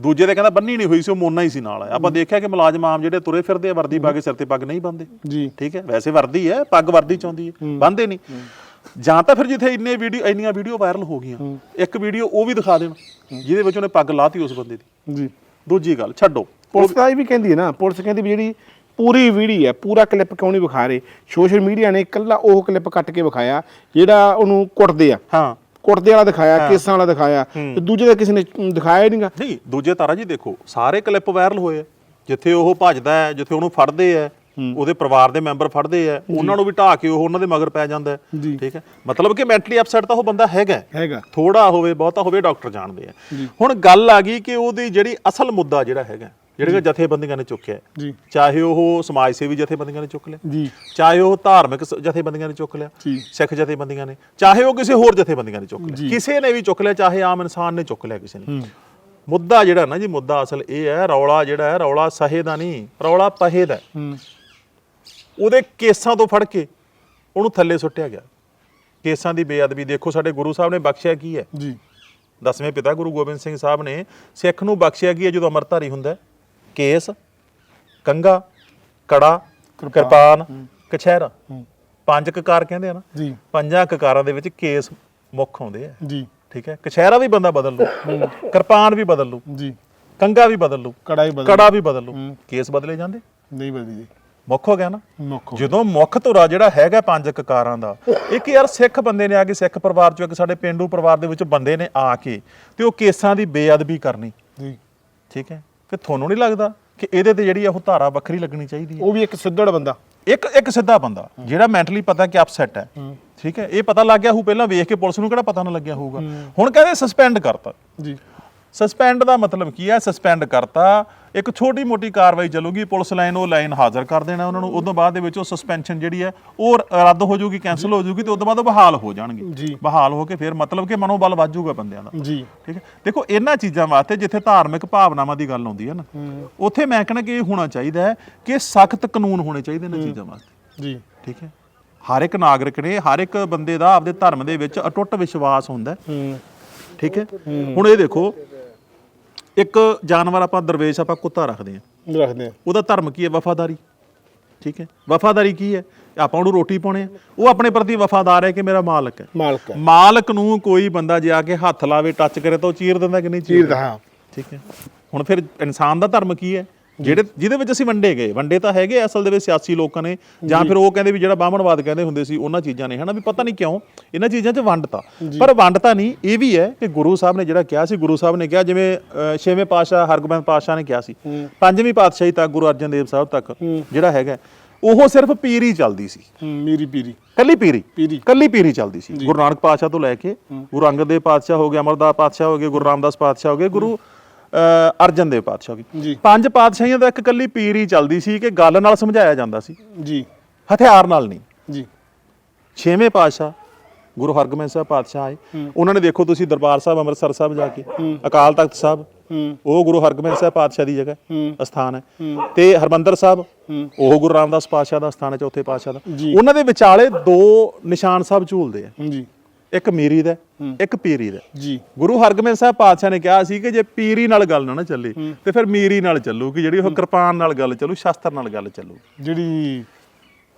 ਦੂਜੇ ਦੇ ਕਹਿੰਦਾ ਬੰਨੀ ਨਹੀਂ ਹੋਈ ਸੀ ਉਹ ਮੋਨਾ ਹੀ ਸੀ ਨਾਲ ਆਪਾਂ ਦੇਖਿਆ ਕਿ ਮੁਲਾਜ਼ਮ ਆਮ ਜਿਹੜੇ ਤੁਰੇ ਫਿਰਦੇ ਆ ਵਰਦੀ ਪਾ ਕੇ ਸਿਰ ਤੇ ਪੱਗ ਨਹੀਂ ਬੰਨਦੇ। ਜੀ। ਠੀਕ ਹੈ ਵੈਸੇ ਵਰਦੀ ਹੈ ਪੱਗ ਵਰਦੀ ਚਾਹੁੰਦੀ ਹੈ। ਬੰਨਦੇ ਨਹੀਂ। ਜਾਂ ਤਾਂ ਫਿਰ ਜਿੱਥੇ ਇੰਨੇ ਵੀਡੀਓ ਇੰਨੀਆਂ ਵੀਡੀਓ ਵਾਇਰਲ ਹੋ ਗਈਆਂ ਇੱਕ ਵੀਡੀਓ ਉਹ ਵੀ ਦਿਖਾ ਦੇਣ ਜਿਹਦੇ ਵਿੱਚ ਉਹਨੇ ਪੱਗ ਲਾਤੀ ਉਸ ਬੰਦੇ ਦੀ। ਜੀ। ਦੂਜੀ ਗੱਲ ਛੱਡੋ। ਪੁਲਿਸ ਤਾਂ ਇਹ ਵੀ ਕਹਿੰਦੀ ਹੈ ਨਾ ਪੁਲਿਸ ਕਹਿੰਦੀ ਵੀ ਜਿਹੜੀ ਪੂਰੀ ਵੀਡੀਓ ਹੈ ਪੂਰਾ ਕਲਿੱਪ ਕਿਉਂ ਨਹੀਂ ਵਿਖਾ ਰਹੇ? ਸੋਸ਼ਲ ਮੀਡੀਆ ਨੇ ਇਕੱਲਾ ਉਹ ਕਲਿੱਪ ਕੱਟ ਕੇ ਵਿਖਾਇਆ ਜਿਹੜਾ ਉਹਨੂੰ ਕੁੱਟਦੇ ਆ। ਹਾਂ। ਕੁੱਟਦੇ ਵਾਲਾ ਦਿਖਾਇਆ ਕੇਸਾਂ ਵਾਲਾ ਦਿਖਾਇਆ ਤੇ ਦੂਜੇ ਦਾ ਕਿਸੇ ਨੇ ਦਿਖਾਇਆ ਹੀ ਨਹੀਂਗਾ। ਨਹੀਂ ਦੂਜੇ ਤਾਰਾ ਜੀ ਦੇਖੋ ਸਾਰੇ ਕਲਿੱਪ ਵਾਇਰਲ ਹੋਏ ਜਿੱਥੇ ਉਹ ਭੱਜਦਾ ਹੈ ਜਿੱਥੇ ਉਹਨੂੰ ਫੜਦੇ ਆ ਉਹਦੇ ਪਰਿਵਾਰ ਦੇ ਮੈਂਬਰ ਫੜਦੇ ਆ। ਉਹਨਾਂ ਨੂੰ ਵੀ ਢਾ ਕੇ ਉਹ ਉਹਨਾਂ ਦੇ ਮਗਰ ਪੈ ਜਾਂਦਾ। ਠੀਕ ਹੈ। ਮਤਲਬ ਕਿ ਮੈਂਟਲੀ ਅਪਸੈਟ ਤਾਂ ਉਹ ਬੰਦਾ ਹੈਗਾ। ਹੈਗਾ। ਥੋੜਾ ਹੋਵੇ ਬਹੁਤਾ ਹੋਵੇ ਡਾਕਟਰ ਜਾਣਦੇ ਆ। ਹੁਣ ਗੱਲ ਆ ਗਈ ਕਿ ਉਹਦੀ ਜਿਹੜੀ ਅਸਲ ਮੁੱਦਾ ਜਿਹੜਾ ਹੈਗਾ ਜਿਹੜੇ ਜਥੇਬੰਦੀਆਂ ਨੇ ਚੁੱਕਿਆ ਜੀ। ਚਾਹੇ ਉਹ ਸਮਾਜ ਸੇਵੀ ਜਥੇਬੰਦੀਆਂ ਨੇ ਚੁੱਕ ਲਿਆ। ਜੀ। ਚਾਹੇ ਉਹ ਧਾਰਮਿਕ ਜਥੇਬੰਦੀਆਂ ਨੇ ਚੁੱਕ ਲਿਆ। ਸਿੱਖ ਜਥੇਬੰਦੀਆਂ ਨੇ। ਚਾਹੇ ਉਹ ਕਿਸੇ ਹੋਰ ਜਥੇਬੰਦੀਆਂ ਨੇ ਚੁੱਕ ਲਿਆ। ਕਿਸੇ ਨੇ ਵੀ ਚੁੱਕ ਲਿਆ ਚਾਹੇ ਆਮ ਇਨਸਾਨ ਨੇ ਚੁੱਕ ਲਿਆ ਕਿਸੇ ਨੇ। ਮੁੱਦਾ ਜਿਹੜਾ ਨਾ ਜੀ ਮੁੱਦਾ ਅਸਲ ਇਹ ਹੈ ਰੌਲਾ ਜਿਹੜਾ ਹੈ ਰੌਲਾ ਸਹੇ ਦਾ ਨਹੀਂ ਰੌਲਾ ਪਹੇ ਦਾ ਉਹਦੇ ਕੇਸਾਂ ਤੋਂ ਫੜ ਕੇ ਉਹਨੂੰ ਥੱਲੇ ਸੁੱਟਿਆ ਗਿਆ। ਕੇਸਾਂ ਦੀ ਬੇਅਦਬੀ ਦੇਖੋ ਸਾਡੇ ਗੁਰੂ ਸਾਹਿਬ ਨੇ ਬਖਸ਼ਿਆ ਕੀ ਹੈ? ਜੀ। ਦਸਵੇਂ ਪਿਤਾ ਗੁਰੂ ਗੋਬਿੰਦ ਸਿੰਘ ਸਾਹਿਬ ਨੇ ਸਿੱਖ ਨੂੰ ਬਖਸ਼ਿਆ ਕੀ ਹੈ ਜਦੋਂ ਅੰਮ੍ਰਿਤਧਾਰੀ ਹੁੰਦਾ? ਕੇਸ ਕੰਗਾ ਕੜਾ ਕਿਰਪਾਨ। ਕਛਹਿਰਾ। ਪੰਜ ਕਕਾਰ ਕਹਿੰਦੇ ਆ ਨਾ? ਜੀ। ਪੰਜਾਂ ਕਕਾਰਾਂ ਦੇ ਵਿੱਚ ਕੇਸ ਮੁੱਖ ਆਉਂਦੇ ਆ। ਜੀ। ਠੀਕ ਹੈ? ਕਛਹਿਰਾ ਵੀ ਬੰਦਾ ਬਦਲ ਲੂ ਕਿਰਪਾਨ ਵੀ ਬਦਲ ਲੂ ਜੀ। ਕੰਗਾ ਵੀ ਬਦਲ ਲੂ ਕੜਾ ਵੀ ਬਦਲ ਲੂ ਕੇਸ ਬਦਲੇ ਜਾਂਦੇ? ਨਹੀਂ ਬਦਲੀ ਜੀ ਮੁੱਖ ਹੋ ਗਿਆ ਨਾ। ਮੁੱਖ ਜਦੋਂ ਮੁੱਖ ਧੁਰਾ ਜਿਹੜਾ ਹੈਗਾ ਪੰਜ ਕਕਾਰਾਂ ਦਾ ਇੱਕ ਯਾਰ ਸਿੱਖ ਬੰਦੇ ਨੇ ਆ ਕੇ ਸਿੱਖ ਪਰਿਵਾਰ ਚੋਂ ਇੱਕ ਸਾਡੇ ਪਿੰਡੂ ਪਰਿਵਾਰ ਦੇ ਵਿੱਚ ਬੰਦੇ ਨੇ ਆ ਕੇ ਤੇ ਉਹ ਕੇਸਾਂ ਦੀ ਬੇਅਦਬੀ ਕਰਨੀ। ਜੀ। ਠੀਕ ਹੈ? ਫਿਰ ਤੁਹਾਨੂੰ ਨਹੀਂ ਲੱਗਦਾ ਕਿ ਇਹਦੇ ਤੇ ਜਿਹੜੀ ਆ ਉਹ ਧਾਰਾ ਵੱਖਰੀ ਲੱਗਣੀ ਚਾਹੀਦੀ ਹੈ? ਉਹ ਵੀ ਇੱਕ ਸਿੱਧੜ ਬੰਦਾ। ਇੱਕ ਇੱਕ ਸਿੱਧਾ ਬੰਦਾ ਜਿਹੜਾ ਮੈਂਟਲੀ ਪਤਾ ਕਿ ਅਪਸੈਟ ਹੈ। ਠੀਕ ਹੈ? ਇਹ ਪਤਾ ਲੱਗ ਗਿਆ ਹੋਊ ਪਹਿਲਾਂ ਵੇਖ ਕੇ ਪੁਲਿਸ ਨੂੰ ਕਿਹੜਾ ਪਤਾ ਨਾ ਲੱਗਿਆ ਹੋਊਗਾ। ਹੁਣ ਕਹਿੰਦੇ ਸਸਪੈਂਡ ਕਰਤਾ। ਜੀ। ਸਸਪੈਂਡ ਦਾ ਮਤਲਬ ਕੀ ਹੈ? ਸਸਪੈਂਡ ਕਰਤਾ। ਇੱਕ ਛੋਟੀ ਮੋਟੀ ਕਾਰਵਾਈ ਚੱਲੂਗੀ। ਪੁਲਿਸ ਲਾਈਨ ਉਹ ਲਾਈਨ ਹਾਜ਼ਰ ਕਰ ਦੇਣਾ ਉਹਨਾਂ ਨੂੰ। ਉਦੋਂ ਬਾਅਦ ਦੇ ਵਿੱਚ ਉਹ ਸਸਪੈਂਸ਼ਨ ਜਿਹੜੀ ਹੈ ਉਹ ਰੱਦ ਹੋ ਜਾਊਗੀ ਕੈਨਸਲ ਹੋ ਜਾਊਗੀ ਤੇ ਉਦੋਂ ਬਾਅਦ ਉਹ ਬਹਾਲ ਹੋ ਜਾਣਗੇ। ਬਹਾਲ ਹੋ ਕੇ ਫਿਰ ਮਤਲਬ ਕਿ ਮਨੋਬਲ ਵੱਧ ਜਾਊਗਾ ਬੰਦਿਆਂ ਦਾ। ਜੀ। ਠੀਕ ਹੈ? ਦੇਖੋ ਇਹਨਾਂ ਚੀਜ਼ਾਂ ਵਾਸਤੇ ਜਿੱਥੇ ਧਾਰਮਿਕ ਭਾਵਨਾਵਾਂ ਦੀ ਗੱਲ ਆਉਂਦੀ ਹੈ ਨਾ ਉੱਥੇ ਮੈਂ ਕਹਿੰਦਾ ਕਿ ਇਹ ਹੋਣਾ ਚਾਹੀਦਾ ਹੈ ਕਿ ਸਖਤ ਕਾਨੂੰਨ ਹੋਣੇ ਚਾਹੀਦੇ ਨੇ ਚੀਜ਼ਾਂ ਵਾਸਤੇ। ਜੀ। ਠੀਕ ਹੈ? ਹਰ ਇੱਕ ਨਾਗਰਿਕ ਨੇ ਹਰ ਇੱਕ ਬੰਦੇ ਦਾ ਆਪਦੇ ਧਰਮ ਦੇ ਵਿੱਚ ਅਟੁੱਟ ਵਿਸ਼ਵਾਸ ਹੁੰਦਾ ਠੀਕ ਹੈ। ਹੁਣ ਇਹ ਦੇਖੋ ਇੱਕ ਜਾਨਵਰ ਆਪਾਂ ਦਰਵੇਸ਼ ਆਪਾਂ ਕੁੱਤਾ ਰੱਖਦੇ ਹਾਂ। ਰੱਖਦੇ ਆ ਉਹਦਾ ਧਰਮ ਕੀ ਹੈ? ਵਫਾਦਾਰੀ। ਠੀਕ ਹੈ? ਵਫਾਦਾਰੀ ਕੀ ਹੈ? ਆਪਾਂ ਉਹਨੂੰ ਰੋਟੀ ਪਾਉਣੇ ਆ ਉਹ ਆਪਣੇ ਪ੍ਰਤੀ ਵਫਾਦਾਰ ਹੈ ਕਿ ਮੇਰਾ ਮਾਲਕ ਹੈ? ਮਾਲਕ ਹੈ। ਮਾਲਕ ਨੂੰ ਕੋਈ ਬੰਦਾ ਜਾ ਕੇ ਹੱਥ ਲਾਵੇ ਟੱਚ ਕਰੇ ਤਾਂ ਉਹ ਚੀਰ ਦਿੰਦਾ ਕਿ ਨਹੀਂ ਚੀਰ ਦਾ ਹਾਂ। ਠੀਕ ਹੈ? ਹੁਣ ਫਿਰ ਇਨਸਾਨ ਦਾ ਧਰਮ ਕੀ ਹੈ? ਜਿਹੜੇ ਜਿਹਦੇ ਵਿੱਚ ਅਸੀਂ ਵੰਡੇ ਗਏ। ਵੰਡੇ ਤਾਂ ਹੈਗੇ ਅਸਲ ਦੇ ਵਿੱਚ ਸਿਆਸੀ ਲੋਕਾਂ ਨੇ। ਜਾਂ ਫਿਰ ਉਹ ਕਹਿੰਦੇ ਵੀ ਜਿਹੜਾ ਬਾਹਮਣਵਾਦ ਕਹਿੰਦੇ ਹੁੰਦੇ ਸੀ ਉਹਨਾਂ ਚੀਜ਼ਾਂ ਨੇ ਹਨਾ? ਵੀ ਪਤਾ ਨਹੀਂ ਕਿਉਂ ਇਹਨਾਂ ਚੀਜ਼ਾਂ 'ਚ ਵੰਡ ਤਾ। ਪਰ ਵੰਡ ਤਾਂ ਨਹੀਂ ਇਹ ਵੀ ਹੈ ਕਿ ਗੁਰੂ ਸਾਹਿਬ ਨੇ ਜਿਹੜਾ ਕਿਹਾ ਸੀ ਗੁਰੂ ਸਾਹਿਬ ਨੇ ਕਿਹਾ ਜਿਵੇਂ ਛੇਵੇਂ ਪਾਤਸ਼ਾਹ ਹਰਗੋਬਿੰਦ ਪਾਤਸ਼ਾਹ ਨੇ ਕਿਹਾ ਸੀ ਪੰਜਵੀਂ ਪਾਤਸ਼ਾਹੀ ਤੱਕ ਗੁਰੂ ਅਰਜਨ ਦੇਵ ਸਾਹਿਬ ਤੱਕ ਜਿਹੜਾ ਹੈਗਾ ਉਹ ਸਿਰਫ ਪੀਰ ਚੱਲਦੀ ਸੀ। ਮੇਰੀ ਪੀਰੀ। ਕੱਲੀ ਪੀਰੀ। ਕੱਲੀ ਪੀਰੀ ਚੱਲਦੀ ਸੀ। ਗੁਰੂ ਨਾਨਕ ਪਾਤਸ਼ਾਹ ਤੋਂ ਲੈ ਕੇ ਗੁਰੂ ਅੰਗਦ ਦੇਵ ਪਾਤਸ਼ਾਹ ਹੋ ਗਿਆ ਅਮਰਦਾਸ ਪਾਤਸ਼ਾਹ ਹੋ ਗਏ ਗੁਰੂ ਰਾਮਦਾਸ ਪਾਤਸ਼ਾਹ ਹੋ ਗਏ ਗੁਰੂ ਅਰਜਨ ਦੇਵ ਪਾਤਸ਼ਾਹ ਹੋ ਜੀ। ਪੰਜ ਪਾਤਸ਼ਾਹੀਆਂ ਦਾ ਇੱਕ ਕੱਲੀ ਪੀਰੀ ਚੱਲਦੀ ਸੀ ਕਿ ਗੱਲ ਨਾਲ ਸਮਝਾਇਆ ਜਾਂਦਾ ਸੀ। ਜੀ। ਹਥਿਆਰ ਨਾਲ ਨਹੀਂ। ਜੀ। ਛੇਵੇਂ ਪਾਤਸ਼ਾਹ ਗੁਰੂ ਹਰਗੋਬਿੰਦ ਸਾਹਿਬ ਪਾਤਸ਼ਾਹ ਆਏ। ਉਹਨਾਂ ਨੇ ਦੇਖੋ ਤੁਸੀਂ ਦਰਬਾਰ ਸਾਹਿਬ ਅੰਮ੍ਰਿਤਸਰ ਸਾਹਿਬ ਜਾ ਕੇ। ਅਕਾਲ ਤਖਤ ਸਾਹਿਬ। ਹੂੰ। ਉਹ ਗੁਰੂ ਹਰਗੋਬਿੰਦ ਸਾਹਿਬ ਪਾਤਸ਼ਾਹ ਦੀ ਜਗ੍ਹਾ ਹੂੰ। ਅਸਥਾਨ ਹੈ। ਤੇ ਹਰਮੰਦਰ ਸਾਹਿਬ ਉਹ ਗੁਰੂ ਰਾਮਦਾਸ ਪਾਤਸ਼ਾਹ ਦਾ ਸਥਾਨ ਹੈ ਚੌਥੇ ਪਾਤਸ਼ਾਹ ਦਾ। ਉਹਨਾਂ ਦੇ ਵਿਚਾਲੇ ਦੋ ਨਿਸ਼ਾਨ ਸਾਹਿਬ ਝੂਲਦੇ ਆ। ਜੀ। ਇੱਕ ਮੀਰੀ ਦਾ ਇੱਕ ਪੀਰੀ ਦਾ। ਜੀ। ਗੁਰੂ ਹਰਗੋਬਿੰਦ ਸਾਹਿਬ ਪਾਤਸ਼ਾਹ ਨੇ ਕਿਹਾ ਸੀ ਕਿ ਜੇ ਪੀਰੀ ਨਾਲ ਗੱਲ ਨਾ ਚੱਲੇ ਤੇ ਫਿਰ ਮੀਰੀ ਨਾਲ ਚੱਲੂਗੀ ਜਿਹੜੀ ਉਹ ਕਿਰਪਾਨ ਨਾਲ ਗੱਲ ਚੱਲੂ ਸ਼ਸਤਰ ਨਾਲ ਗੱਲ ਚੱਲੂ। ਜਿਹੜੀ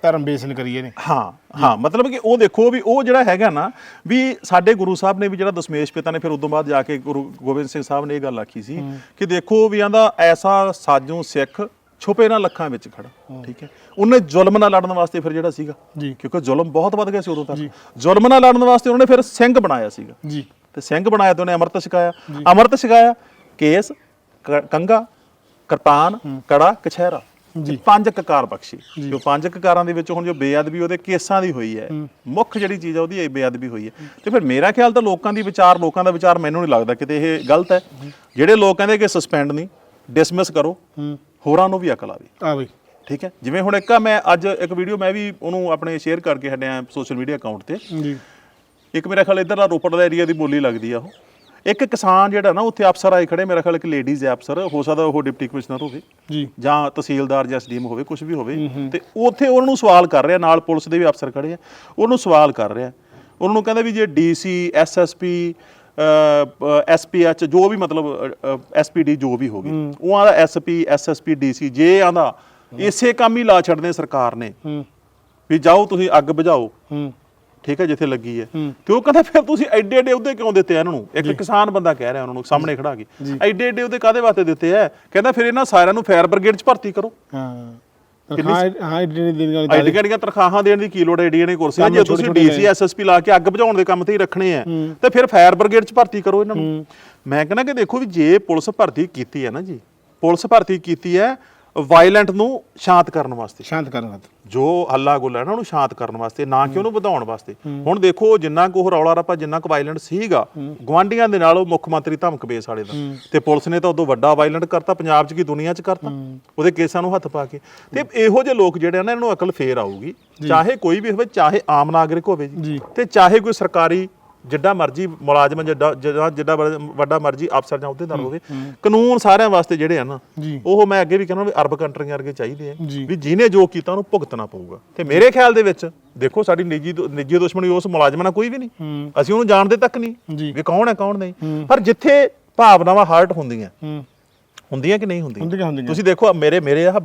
ਧਰਮ ਬੇਸਨ ਕਰੀਏ ਨੇ ਹਾਂ ਹਾਂ ਮਤਲਬ ਕਿ ਉਹ ਦੇਖੋ ਵੀ ਉਹ ਜਿਹੜਾ ਹੈਗਾ ਨਾ ਵੀ ਸਾਡੇ ਗੁਰੂ ਸਾਹਿਬ ਨੇ ਵੀ ਜਿਹੜਾ ਦਸ਼ਮੇਸ਼ ਪਿਤਾ ਨੇ ਫਿਰ ਉਦੋਂ ਬਾਅਦ ਜਾ ਕੇ ਗੁਰੂ ਗੋਬਿੰਦ ਸਿੰਘ ਸਾਹਿਬ ਨੇ ਇਹ ਗੱਲ ਆਖੀ ਸੀ ਕਿ ਦੇਖੋ ਵੀ ਆਂਦਾ ਐਸਾ ਸਾਜੂ ਸਿੱਖ ਛੁਪੇ ਨਾ ਲੱਖਾਂ ਵਿੱਚ ਖੜਾ ਠੀਕ ਹੈ? ਉਹਨੇ ਜ਼ੁਲਮ ਨਾਲ ਲੜਨ ਵਾਸਤੇ ਫਿਰ ਜਿਹੜਾ ਸੀਗਾ। ਕਿਉਂਕਿ ਜ਼ੁਲਮ ਬਹੁਤ ਵੱਧ ਗਿਆ ਸੀ ਉਦੋਂ ਤੱਕ। ਜ਼ੁਲਮ ਨਾਲ ਲੜਨ ਵਾਸਤੇ ਉਹਨੇ ਫਿਰ ਸਿੰਘ ਬਣਾਇਆ ਸੀਗਾ। ਜੀ। ਤੇ ਸਿੰਘ ਬਣਾਇਆ ਤੇ ਉਹਨੇ ਅੰਮ੍ਰਿਤ ਛਕਾਇਆ। ਅੰਮ੍ਰਿਤ ਛਕਾਇਆ ਕੇਸ ਕੰਗਾ ਕਿਰਪਾਨ ਕੜਾ ਕਛਹਿਰਾ। ਜੀ। ਪੰਜ ਕਕਾਰ ਬਖਸ਼ੀ। ਜੋ। ਪੰਜ ਕਕਾਰਾਂ ਦੇ ਵਿੱਚ ਹੁਣ ਜੋ ਬੇਅਦਬੀ ਉਹਦੇ ਕੇਸਾਂ ਦੀ ਹੋਈ ਹੈ ਮੁੱਖ ਜਿਹੜੀ ਚੀਜ਼ ਆ ਉਹਦੀ ਇਹ ਬੇਅਦਬੀ ਹੋਈ ਹੈ। ਤੇ ਫਿਰ ਮੇਰਾ ਖਿਆਲ ਤਾਂ ਲੋਕਾਂ ਦੀ ਵਿਚਾਰ ਲੋਕਾਂ ਦਾ ਵਿਚਾਰ ਮੈਨੂੰ ਨਹੀਂ ਲੱਗਦਾ ਕਿਤੇ ਇਹ ਗਲਤ ਹੈ। ਜਿਹੜੇ ਲੋਕ ਕਹਿੰਦੇ ਕਿ ਸਸਪੈਂਡ ਨਹੀਂ ਡਿਸਮਿਸ ਕਰੋ। ਹੋਰਾਂ ਨੂੰ ਵੀ ਅਕਲ ਆਵੇ। ਆ ਬਈ ਠੀਕ ਹੈ? ਜਿਵੇਂ ਹੁਣ ਇੱਕ ਆ ਮੈਂ ਅੱਜ ਇੱਕ ਵੀਡੀਓ ਮੈਂ ਵੀ ਉਹਨੂੰ ਆਪਣੇ ਸ਼ੇਅਰ ਕਰਕੇ ਹਟਿਆ ਸੋਸ਼ਲ ਮੀਡੀਆ ਅਕਾਊਂਟ ਤੇ। ਜੀ। ਇੱਕ ਮੇਰਾ ਖਿਆਲ ਇੱਧਰ ਦਾ ਰੋਪੜ ਦਾ ਏਰੀਆ ਦੀ ਬੋਲੀ ਲੱਗਦੀ ਆ ਉਹ। ਇੱਕ ਕਿਸਾਨ ਜਿਹੜਾ ਨਾ ਉੱਥੇ ਅਫਸਰ ਆਏ ਖੜੇ ਮੇਰਾ ਖਿਆਲ ਇੱਕ ਲੇਡੀਜ਼ ਹੈ ਅਫਸਰ ਹੋ ਸਕਦਾ ਉਹ ਡਿਪਟੀ ਕਮਿਸ਼ਨਰ ਹੋਵੇ ਜੀ। ਜਾਂ ਤਹਿਸੀਲਦਾਰ ਜਾਂ ਐਸਡੀਐਮ ਹੋਵੇ ਕੁਝ ਵੀ ਹੋਵੇ। ਤੇ ਉੱਥੇ ਉਹਨਾਂ ਨੂੰ ਸਵਾਲ ਕਰ ਰਿਹਾ ਨਾਲ ਪੁਲਿਸ ਦੇ ਵੀ ਅਫਸਰ ਖੜੇ ਆ ਉਹਨੂੰ ਸਵਾਲ ਕਰ ਰਿਹਾ। ਉਹਨਾਂ ਨੂੰ ਕਹਿੰਦਾ ਵੀ ਜੇ ਡੀਸੀ ਐਸਐਸਪੀ ਐਸਪੀਐਚ ਜੋ ਵੀ ਮਤਲਬ ਐਸਪੀਡੀ ਜੋ ਵੀ ਹੋਗੀ ਉਹ ਆਂਦਾ ਐਸਪੀ ਐਸਐਸਪੀ ਡੀਸੀ ਜੇ ਆਂਦਾ ਇਸੇ ਕੰਮ ਹੀ ਲਾ ਛੱਡਦੇ ਸਰਕਾਰ ਨੇ। ਵੀ ਜਾਓ ਤੁਸੀਂ ਅੱਗ ਬੁਝਾਓ। ਠੀਕ ਹੈ ਜਿੱਥੇ ਲੱਗੀ ਹੈ। ਤੇ ਉਹ ਕਹਿੰਦਾ ਫਿਰ ਤੁਸੀਂ ਐਡੇ ਐਡੇ ਉਹਦੇ ਕਿਉਂ ਦਿੱਤੇ ਇਹਨਾਂ ਨੂੰ? ਇੱਕ ਕਿਸਾਨ ਬੰਦਾ ਕਹਿ ਰਿਹਾ ਉਹਨਾਂ ਨੂੰ ਸਾਹਮਣੇ ਖੜਾ ਕੇ ਐਡੇ ਐਡੇ ਉਹਦੇ ਕਾਦੇ ਵਾਸਤੇ ਦਿੱਤੇ ਆ? ਕਹਿੰਦਾ ਫਿਰ ਇਹਨਾਂ ਸਾਰਿਆਂ ਨੂੰ ਫਾਇਰ ਬ੍ਰਿਗੇਡ 'ਚ ਭਰਤੀ ਕਰੋ। ਹਾਂ। ਤਨਖਾਹ ਹਾਂ ਇਡਲੀ ਦਿਨ ਵਾਲੀ ਐਡੀ ਐਡੀਆਂ ਤਨਖਾਹਾਂ ਦੇਣ ਦੀ ਕੀ ਲੋੜ ਹੈ? ਐਡੀਆਂ ਨੇ ਕੁਰਸੀਆਂ ਜੇ ਤੁਸੀਂ ਡੀਸੀ ਐਸਐਸਪੀ ਲਾ ਕੇ ਅੱਗ ਬੁਝਾਉਣ ਦੇ ਕੰਮ ਤੇ ਹੀ ਰੱਖਣੇ ਆ। ਤੇ ਫਿਰ ਫਾਇਰ ਬ੍ਰਿਗੇਡ 'ਚ ਭਰਤੀ ਕਰੋ ਇਹਨਾਂ ਨੂੰ। ਮੈਂ ਕਹਿੰਦਾ ਕਿ ਦੇਖੋ ਵੀ ਜੇ ਪੁਲਿਸ ਭਰਤੀ ਕੀਤੀ ਹੈ ਨਾ ਜੀ ਪੁਲਿਸ ਭਰਤੀ ਕੀਤੀ ਹੈ ਵਾਇਲੈਂਟ ਨੂੰ ਸ਼ਾਂਤ ਕਰਨ ਵਾਸਤੇ। ਸ਼ਾਂਤ ਕਰਨਾ ਜੋ ਹੱਲਾ ਗੁੱਲਾ ਹੈ ਨਾ ਉਹਨੂੰ ਸ਼ਾਂਤ ਕਰਨ ਵਾਸਤੇ ਨਾ ਕਿ ਉਹਨੂੰ ਵਧਾਉਣ ਵਾਸਤੇ। ਹੁਣ ਦੇਖੋ ਜਿੰਨਾ ਕੋ ਰੌਲਾ ਰੱਪਾ ਜਿੰਨਾ ਕੁ ਵਾਇਲੈਂਟ ਸੀਗਾ ਗਵਾਂਡੀਆਂ ਦੇ ਨਾਲ ਉਹ ਮੁੱਖ ਮੰਤਰੀ ਧਮਕ ਬੇਸ ਵਾਲੇ ਦਾ। ਤੇ ਪੁਲਿਸ ਨੇ ਤਾਂ ਉਦੋਂ ਵੱਡਾ ਵਾਇਲੈਂਟ ਕਰਤਾ ਪੰਜਾਬ 'ਚ ਕੀ ਦੁਨੀਆ 'ਚ ਕਰਤਾ? ਉਹਦੇ ਕੇਸਾਂ ਨੂੰ ਹੱਥ ਪਾ ਕੇ। ਤੇ ਇਹੋ ਜਿਹੇ ਲੋਕ ਜਿਹੜੇ ਆ ਨਾ ਇਹਨਾਂ ਨੂੰ ਅਕਲ ਫੇਰ ਆਊਗੀ। ਚਾਹੇ ਕੋਈ ਵੀ ਹੋਵੇ ਚਾਹੇ ਆਮ ਨਾਗਰਿਕ ਹੋਵੇ। ਜੀ। ਤੇ ਚਾਹੇ ਕੋਈ ਸਰਕਾਰੀ ਜਿੱਡਾ ਮਰਜ਼ੀ ਮੁਲਾਜ਼ਮ ਜਿੱਡਾ ਜਿੱਡਾ ਜਿੱਡਾ ਵੱਡਾ- ਮਰਜ਼ੀ ਅਫਸਰ ਜਾਂ ਅਹੁਦੇਦਾਰ ਹੋਵੇ ਕਾਨੂੰਨ ਸਾਰਿਆਂ ਵਾਸਤੇ ਜਿਹੜੇ ਆ ਨਾ। ਉਹ ਮੈਂ ਅੱਗੇ ਵੀ ਕਹਿੰਦਾ ਵੀ ਅਰਬ ਕੰਟਰੀਆਂ ਵਰਗੇ ਚਾਹੀਦੇ ਆ। ਵੀ ਜਿਹਨੇ ਜੋ ਕੀਤਾ ਉਹਨੂੰ ਭੁਗਤਣਾ ਪਊਗਾ। ਤੇ ਮੇਰੇ ਖਿਆਲ ਦੇ ਵਿੱਚ ਦੇਖੋ ਸਾਡੀ ਨਿੱਜੀ ਨਿੱਜੀ ਦੁਸ਼ਮਣੀ ਉਸ ਮੁਲਾਜ਼ਮ ਨਾਲ ਕੋਈ ਵੀ ਨਹੀਂ। ਅਸੀਂ ਉਹਨੂੰ ਜਾਣਦੇ ਤੱਕ। ਨਹੀਂ ਵੀ ਕੌਣ ਹੈ ਕੌਣ ਨਹੀਂ। ਪਰ ਜਿੱਥੇ ਭਾਵਨਾਵਾਂ ਹਾਰਟ ਹੁੰਦੀਆਂ ਹੁੰਦੀਆਂ ਕਿ ਨਹੀਂ ਹੁੰਦੀਆਂ? ਤੁਸੀਂ ਦੇਖੋ ਮੇਰੇ ਮੇਰੇ ਅਹ,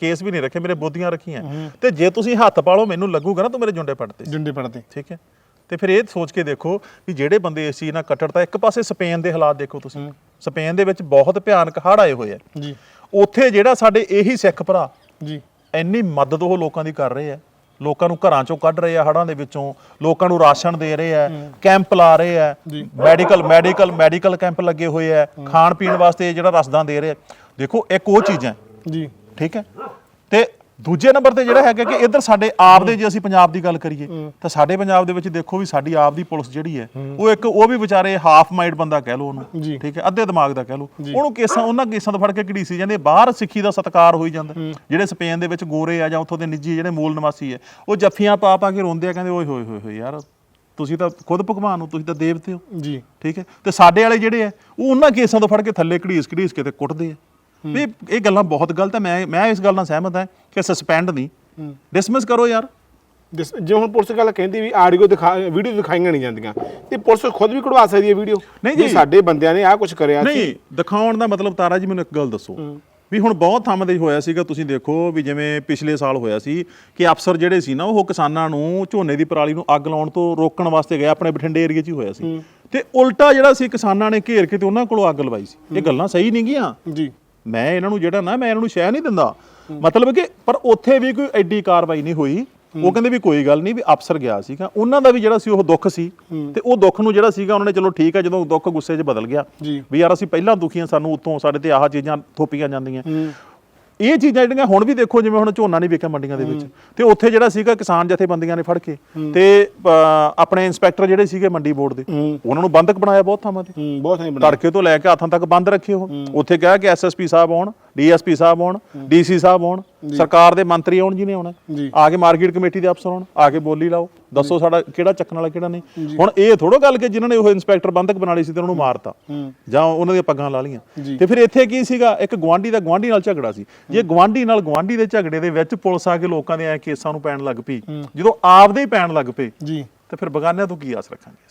ਕੇਸ ਵੀ ਨਹੀਂ ਰੱਖੇ ਮੇਰੇ ਬੋਧੀਆਂ ਰੱਖੀਆਂ। ਤੇ ਜੇ ਤੁਸੀਂ ਹੱਥ ਪਾਲੋ ਮੈਨੂੰ ਲੱਗੂਗਾ ਨਾ ਤੂੰ ਮੇਰੇ ਜੁੰਡੇ ਪੜਤੇ ਜੁੰਡੇ ਪੜਦੇ ਠੀਕ ਹੈ? ਤੇ ਫਿਰ ਇਹ ਸੋਚ ਕੇ ਦੇਖੋ ਵੀ ਜਿਹੜੇ ਬੰਦੇ ਇਸ ਚੀਜ਼ ਨਾਲ ਕੱਟੜਤਾ ਇੱਕ ਪਾਸੇ ਸਪੇਨ ਦੇ ਹਾਲਾਤ ਦੇਖੋ ਤੁਸੀਂ। ਸਪੇਨ ਦੇ ਵਿੱਚ ਬਹੁਤ ਭਿਆਨਕ ਹੜ੍ਹ ਆਏ ਹੋਏ ਆ। ਜੀ। ਉੱਥੇ ਜਿਹੜਾ ਸਾਡੇ ਇਹੀ ਸਿੱਖ ਭਰਾ ਜੀ। ਇੰਨੀ ਮਦਦ ਉਹ ਲੋਕਾਂ ਦੀ ਕਰ ਰਹੇ ਆ। ਲੋਕਾਂ ਨੂੰ ਘਰਾਂ ਚੋਂ ਕੱਢ ਰਹੇ ਆ ਹੜ੍ਹਾਂ ਦੇ ਵਿੱਚੋਂ। ਲੋਕਾਂ ਨੂੰ ਰਾਸ਼ਨ ਦੇ ਰਹੇ ਆ ਕੈਂਪ ਲਾ ਰਹੇ ਆ। ਮੈਡੀਕਲ ਮੈਡੀਕਲ ਮੈਡੀਕਲ ਕੈਂਪ ਲੱਗੇ ਹੋਏ ਆ। ਖਾਣ ਪੀਣ ਵਾਸਤੇ ਜਿਹੜਾ ਰਸਦਾਂ ਦੇ ਰਹੇ ਆ। ਦੇਖੋ ਇੱਕ ਉਹ ਚੀਜ਼ਾਂ। ਜੀ। ਠੀਕ ਹੈ? ਦੂਜੇ ਨੰਬਰ ਤੇ ਜਿਹੜਾ ਹੈਗਾ ਕਿ ਇੱਧਰ ਸਾਡੇ ਆਪ ਦੇ ਜੇ ਅਸੀਂ ਪੰਜਾਬ ਦੀ ਗੱਲ ਕਰੀਏ ਤਾਂ ਸਾਡੇ ਪੰਜਾਬ ਦੇ ਵਿੱਚ ਦੇਖੋ ਵੀ ਸਾਡੀ ਆਪ ਦੀ ਪੁਲਿਸ ਜਿਹੜੀ ਹੈ ਉਹ ਇੱਕ ਉਹ ਵੀ ਵਿਚਾਰੇ ਹਾਫ ਮਾਈਂਡ ਬੰਦਾ ਕਹਿ ਲਓ। ਉਹਨੂੰ ਠੀਕ ਹੈ ਅੱਧੇ ਦਿਮਾਗ ਦਾ ਕਹਿ ਲਓ। ਉਹਨੂੰ ਕੇਸਾਂ ਉਹਨਾਂ ਕੇਸਾਂ ਤੋਂ ਫੜ ਕੇ ਘੜੀਸੀ ਜਾਂਦੇ ਬਾਹਰ ਸਿੱਖੀ ਦਾ ਸਤਿਕਾਰ ਹੋਈ ਜਾਂਦਾ। ਜਿਹੜੇ ਸਪੇਨ ਦੇ ਵਿੱਚ ਗੋਰੇ ਆ ਜਾਂ ਉੱਥੋਂ ਦੇ ਨਿੱਜੀ ਜਿਹੜੇ ਮੂਲ ਨਿਵਾਸੀ ਹੈ ਉਹ ਜੱਫੀਆਂ ਪਾ ਪਾ ਕੇ ਰੋਂਦੇ ਆ ਕਹਿੰਦੇ ਓਏ ਹੋਏ ਹੋਏ ਹੋਏ ਯਾਰ ਤੁਸੀਂ ਤਾਂ ਖੁਦ ਭਗਵਾਨ ਹੋ ਤੁਸੀਂ ਤਾਂ ਦੇਵਤੇ ਹੋ। ਜੀ। ਠੀਕ ਹੈ ਤੇ ਸਾਡੇ ਵਾਲੇ ਜਿਹੜੇ ਆ ਉਹ ਉਹਨਾਂ ਕੇਸਾਂ ਤੋਂ ਫੜ ਕੇ ਥੱਲੇ ਘੜੀਸ ਘੜੀਸ ਕੇ ਤੇ ਕੁੱਟਦੇ ਆ। ਵੀ ਇਹ ਗੱਲਾਂ ਬਹੁਤ ਗਲਤ ਹੈ ਮੈਂ ਮੈਂ ਇਸ ਗੱਲ ਨਾਲ ਸਹਿਮਤ ਹਾਂ ਕਿ ਸਸਪੈਂਡ ਨਹੀਂ। ਡਿਸਮਿਸ ਕਰੋ ਯਾਰ। ਜੇ ਹੁਣ ਪੁਲਿਸ ਗੱਲ ਕਹਿੰਦੀ ਵੀ ਆਡੀਓ ਦਿਖਾ ਵੀਡੀਓ ਦਿਖਾਈਆਂ ਨਹੀਂ ਜਾਂਦੀਆਂ ਤੇ ਪੁਲਿਸ ਖੁਦ ਵੀ ਕਢਵਾ ਸਕਦੀ ਹੈ ਵੀਡੀਓ ਨਹੀਂ ਜੀ। ਸਾਡੇ ਬੰਦਿਆਂ ਨੇ ਆਹ ਕੁਝ ਕਰਿਆ ਸੀ। ਨਹੀਂ ਦਿਖਾਉਣ ਦਾ ਮਤਲਬ ਤਾਰਾ ਜੀ ਮੈਨੂੰ ਇੱਕ ਗੱਲ ਦੱਸੋ। ਵੀ ਹੁਣ ਬਹੁਤ ਥਾਵਾਂ ਤੇ ਹੋਇਆ ਸੀਗਾ ਤੁਸੀਂ ਦੇਖੋ ਵੀ ਜਿਵੇਂ ਪਿਛਲੇ ਸਾਲ ਹੋਇਆ ਸੀ ਕਿ ਅਫਸਰ ਜਿਹੜੇ ਸੀ ਨਾ ਉਹ ਕਿਸਾਨਾਂ ਨੂੰ ਝੋਨੇ ਦੀ ਪਰਾਲੀ ਨੂੰ ਅੱਗ ਲਾਉਣ ਤੋਂ ਰੋਕਣ ਵਾਸਤੇ ਗਏ ਆਪਣੇ ਬਠਿੰਡੇ ਏਰੀਆ 'ਚ ਹੀ ਹੋਇਆ ਸੀ। ਤੇ ਉਲਟਾ ਜਿਹੜਾ ਸੀ ਕਿਸਾਨਾਂ ਨੇ ਘੇਰ ਕੇ ਤੇ ਉਹਨਾਂ ਕੋਲੋਂ ਅੱਗ ਲਵਾਈ ਸੀ। ਇਹ ਗੱਲਾਂ ਸਹੀ ਨਹੀਂ ਗੀਆਂ ਜੀ। ਮੈਂ ਇਹਨਾਂ ਨੂੰ ਜਿਹੜਾ ਨਾ ਮੈਂ ਇਹਨਾਂ ਨੂੰ ਸ਼ਹਿ ਨਹੀਂ ਦਿੰਦਾ। ਮਤਲਬ ਕਿ ਪਰ ਉੱਥੇ ਵੀ ਕੋਈ ਐਡੀ ਕਾਰਵਾਈ ਨਹੀਂ ਹੋਈ। ਉਹ ਕਹਿੰਦੇ ਵੀ ਕੋਈ ਗੱਲ ਨਹੀਂ ਵੀ ਅਫਸਰ ਗਿਆ ਸੀਗਾ। ਉਹਨਾਂ ਦਾ ਵੀ ਜਿਹੜਾ ਸੀ ਉਹ ਦੁੱਖ ਸੀ। ਤੇ ਉਹ ਦੁੱਖ ਨੂੰ ਜਿਹੜਾ ਸੀਗਾ ਉਹਨਾਂ ਨੇ ਚਲੋ ਠੀਕ ਹੈ ਜਦੋਂ ਦੁੱਖ ਗੁੱਸੇ 'ਚ ਬਦਲ ਗਿਆ। ਵੀ ਯਾਰ ਅਸੀਂ ਪਹਿਲਾਂ ਦੁਖੀਆਂ ਸਾਨੂੰ ਉੱਤੋਂ ਸਾਡੇ ਤੇ ਆਹ ਚੀਜ਼ਾਂ ਥੋਪੀਆਂ ਜਾਂਦੀਆਂ। ਇਹ ਚੀਜ਼ਾਂ ਜਿਹੜੀਆਂ ਹੁਣ ਵੀ ਦੇਖੋ ਜਿਵੇਂ ਹੁਣ ਝੋਨਾ ਨਹੀਂ ਵਿਕਿਆ ਮੰਡੀਆਂ ਦੇ ਵਿੱਚ। ਤੇ ਉੱਥੇ ਜਿਹੜਾ ਸੀਗਾ ਕਿਸਾਨ ਜਥੇਬੰਦੀਆਂ ਨੇ ਫੜ ਕੇ ਤੇ ਆਪਣੇ ਇੰਸਪੈਕਟਰ ਜਿਹੜੇ ਸੀਗੇ ਮੰਡੀ ਬੋਰਡ ਦੇ ਉਹਨਾਂ ਨੂੰ ਬੰਦਕ ਬਣਾਇਆ ਬਹੁਤ ਥਾਵਾਂ ਤੇ। ਬਹੁਤ ਬਣਾ ਤੜਕੇ ਤੋਂ ਲੈ ਕੇ ਹੱਥਾਂ ਤੱਕ ਬੰਦ ਰੱਖੇ ਉਹ। ਉੱਥੇ ਕਿਹਾ ਕਿ ਐਸਐਸਪੀ ਸਾਹਿਬ ਆਉਣ ਡੀਐਸਪੀ ਸਾਹਿਬ ਆਉਣ ਡੀਸੀ ਸਾਹਿਬ ਆਉਣ ਸਰਕਾਰ ਦੇ ਮੰਤਰੀ ਆਉਣ ਜੀ। ਆ ਕੇ ਮਾਰਕੀਟ ਕਮੇਟੀ ਦੇ ਅਫਸਰ ਆਉਣ ਆ ਕੇ ਬੋਲੀ ਲਾਓ। ਦੱਸੋ ਸਾਡਾ ਕਿਹੜਾ ਚੱਕਣ ਵਾਲਾ ਕਿਹੜਾ ਨਹੀਂ। ਹੁਣ ਇਹ ਥੋੜੋ ਗੱਲ ਕਿ ਜਿਨ੍ਹਾਂ ਨੇ ਉਹ ਇੰਸਪੈਕਟਰ ਬੰਦਕ ਬਣਾ ਲਈ ਸੀ ਤੇ ਉਹਨਾਂ ਨੂੰ ਮਾਰਤਾ। ਜਾਂ ਉਹਨਾਂ ਦੀਆਂ ਪੱਗਾਂ ਲਾ ਲੀਆਂ ਤੇ ਫਿਰ ਇੱਥੇ ਕੀ ਸੀਗਾ? ਇੱਕ ਗਵਾਂਢੀ ਦਾ ਗਵਾਂਢੀ ਨਾਲ ਝਗੜਾ ਸੀ। ਜੇ ਗਵਾਂਢੀ ਨਾਲ ਗਵਾਂਢੀ ਦੇ ਝਗੜੇ ਦੇ ਵਿੱਚ ਪੁਲਿਸ ਆ ਕੇ ਲੋਕਾਂ ਦੇ ਐ ਕੇਸਾਂ ਨੂੰ ਪੈਣ ਲੱਗ ਪਈ। ਜਦੋਂ ਆਪਦੇ ਹੀ ਪੈਣ ਲੱਗ ਪਏ। ਜੀ। ਤੇ ਫਿਰ ਬਗਾਨਿਆਂ ਤੋਂ ਕੀ ਆਸ ਰੱਖਾਂਗੇ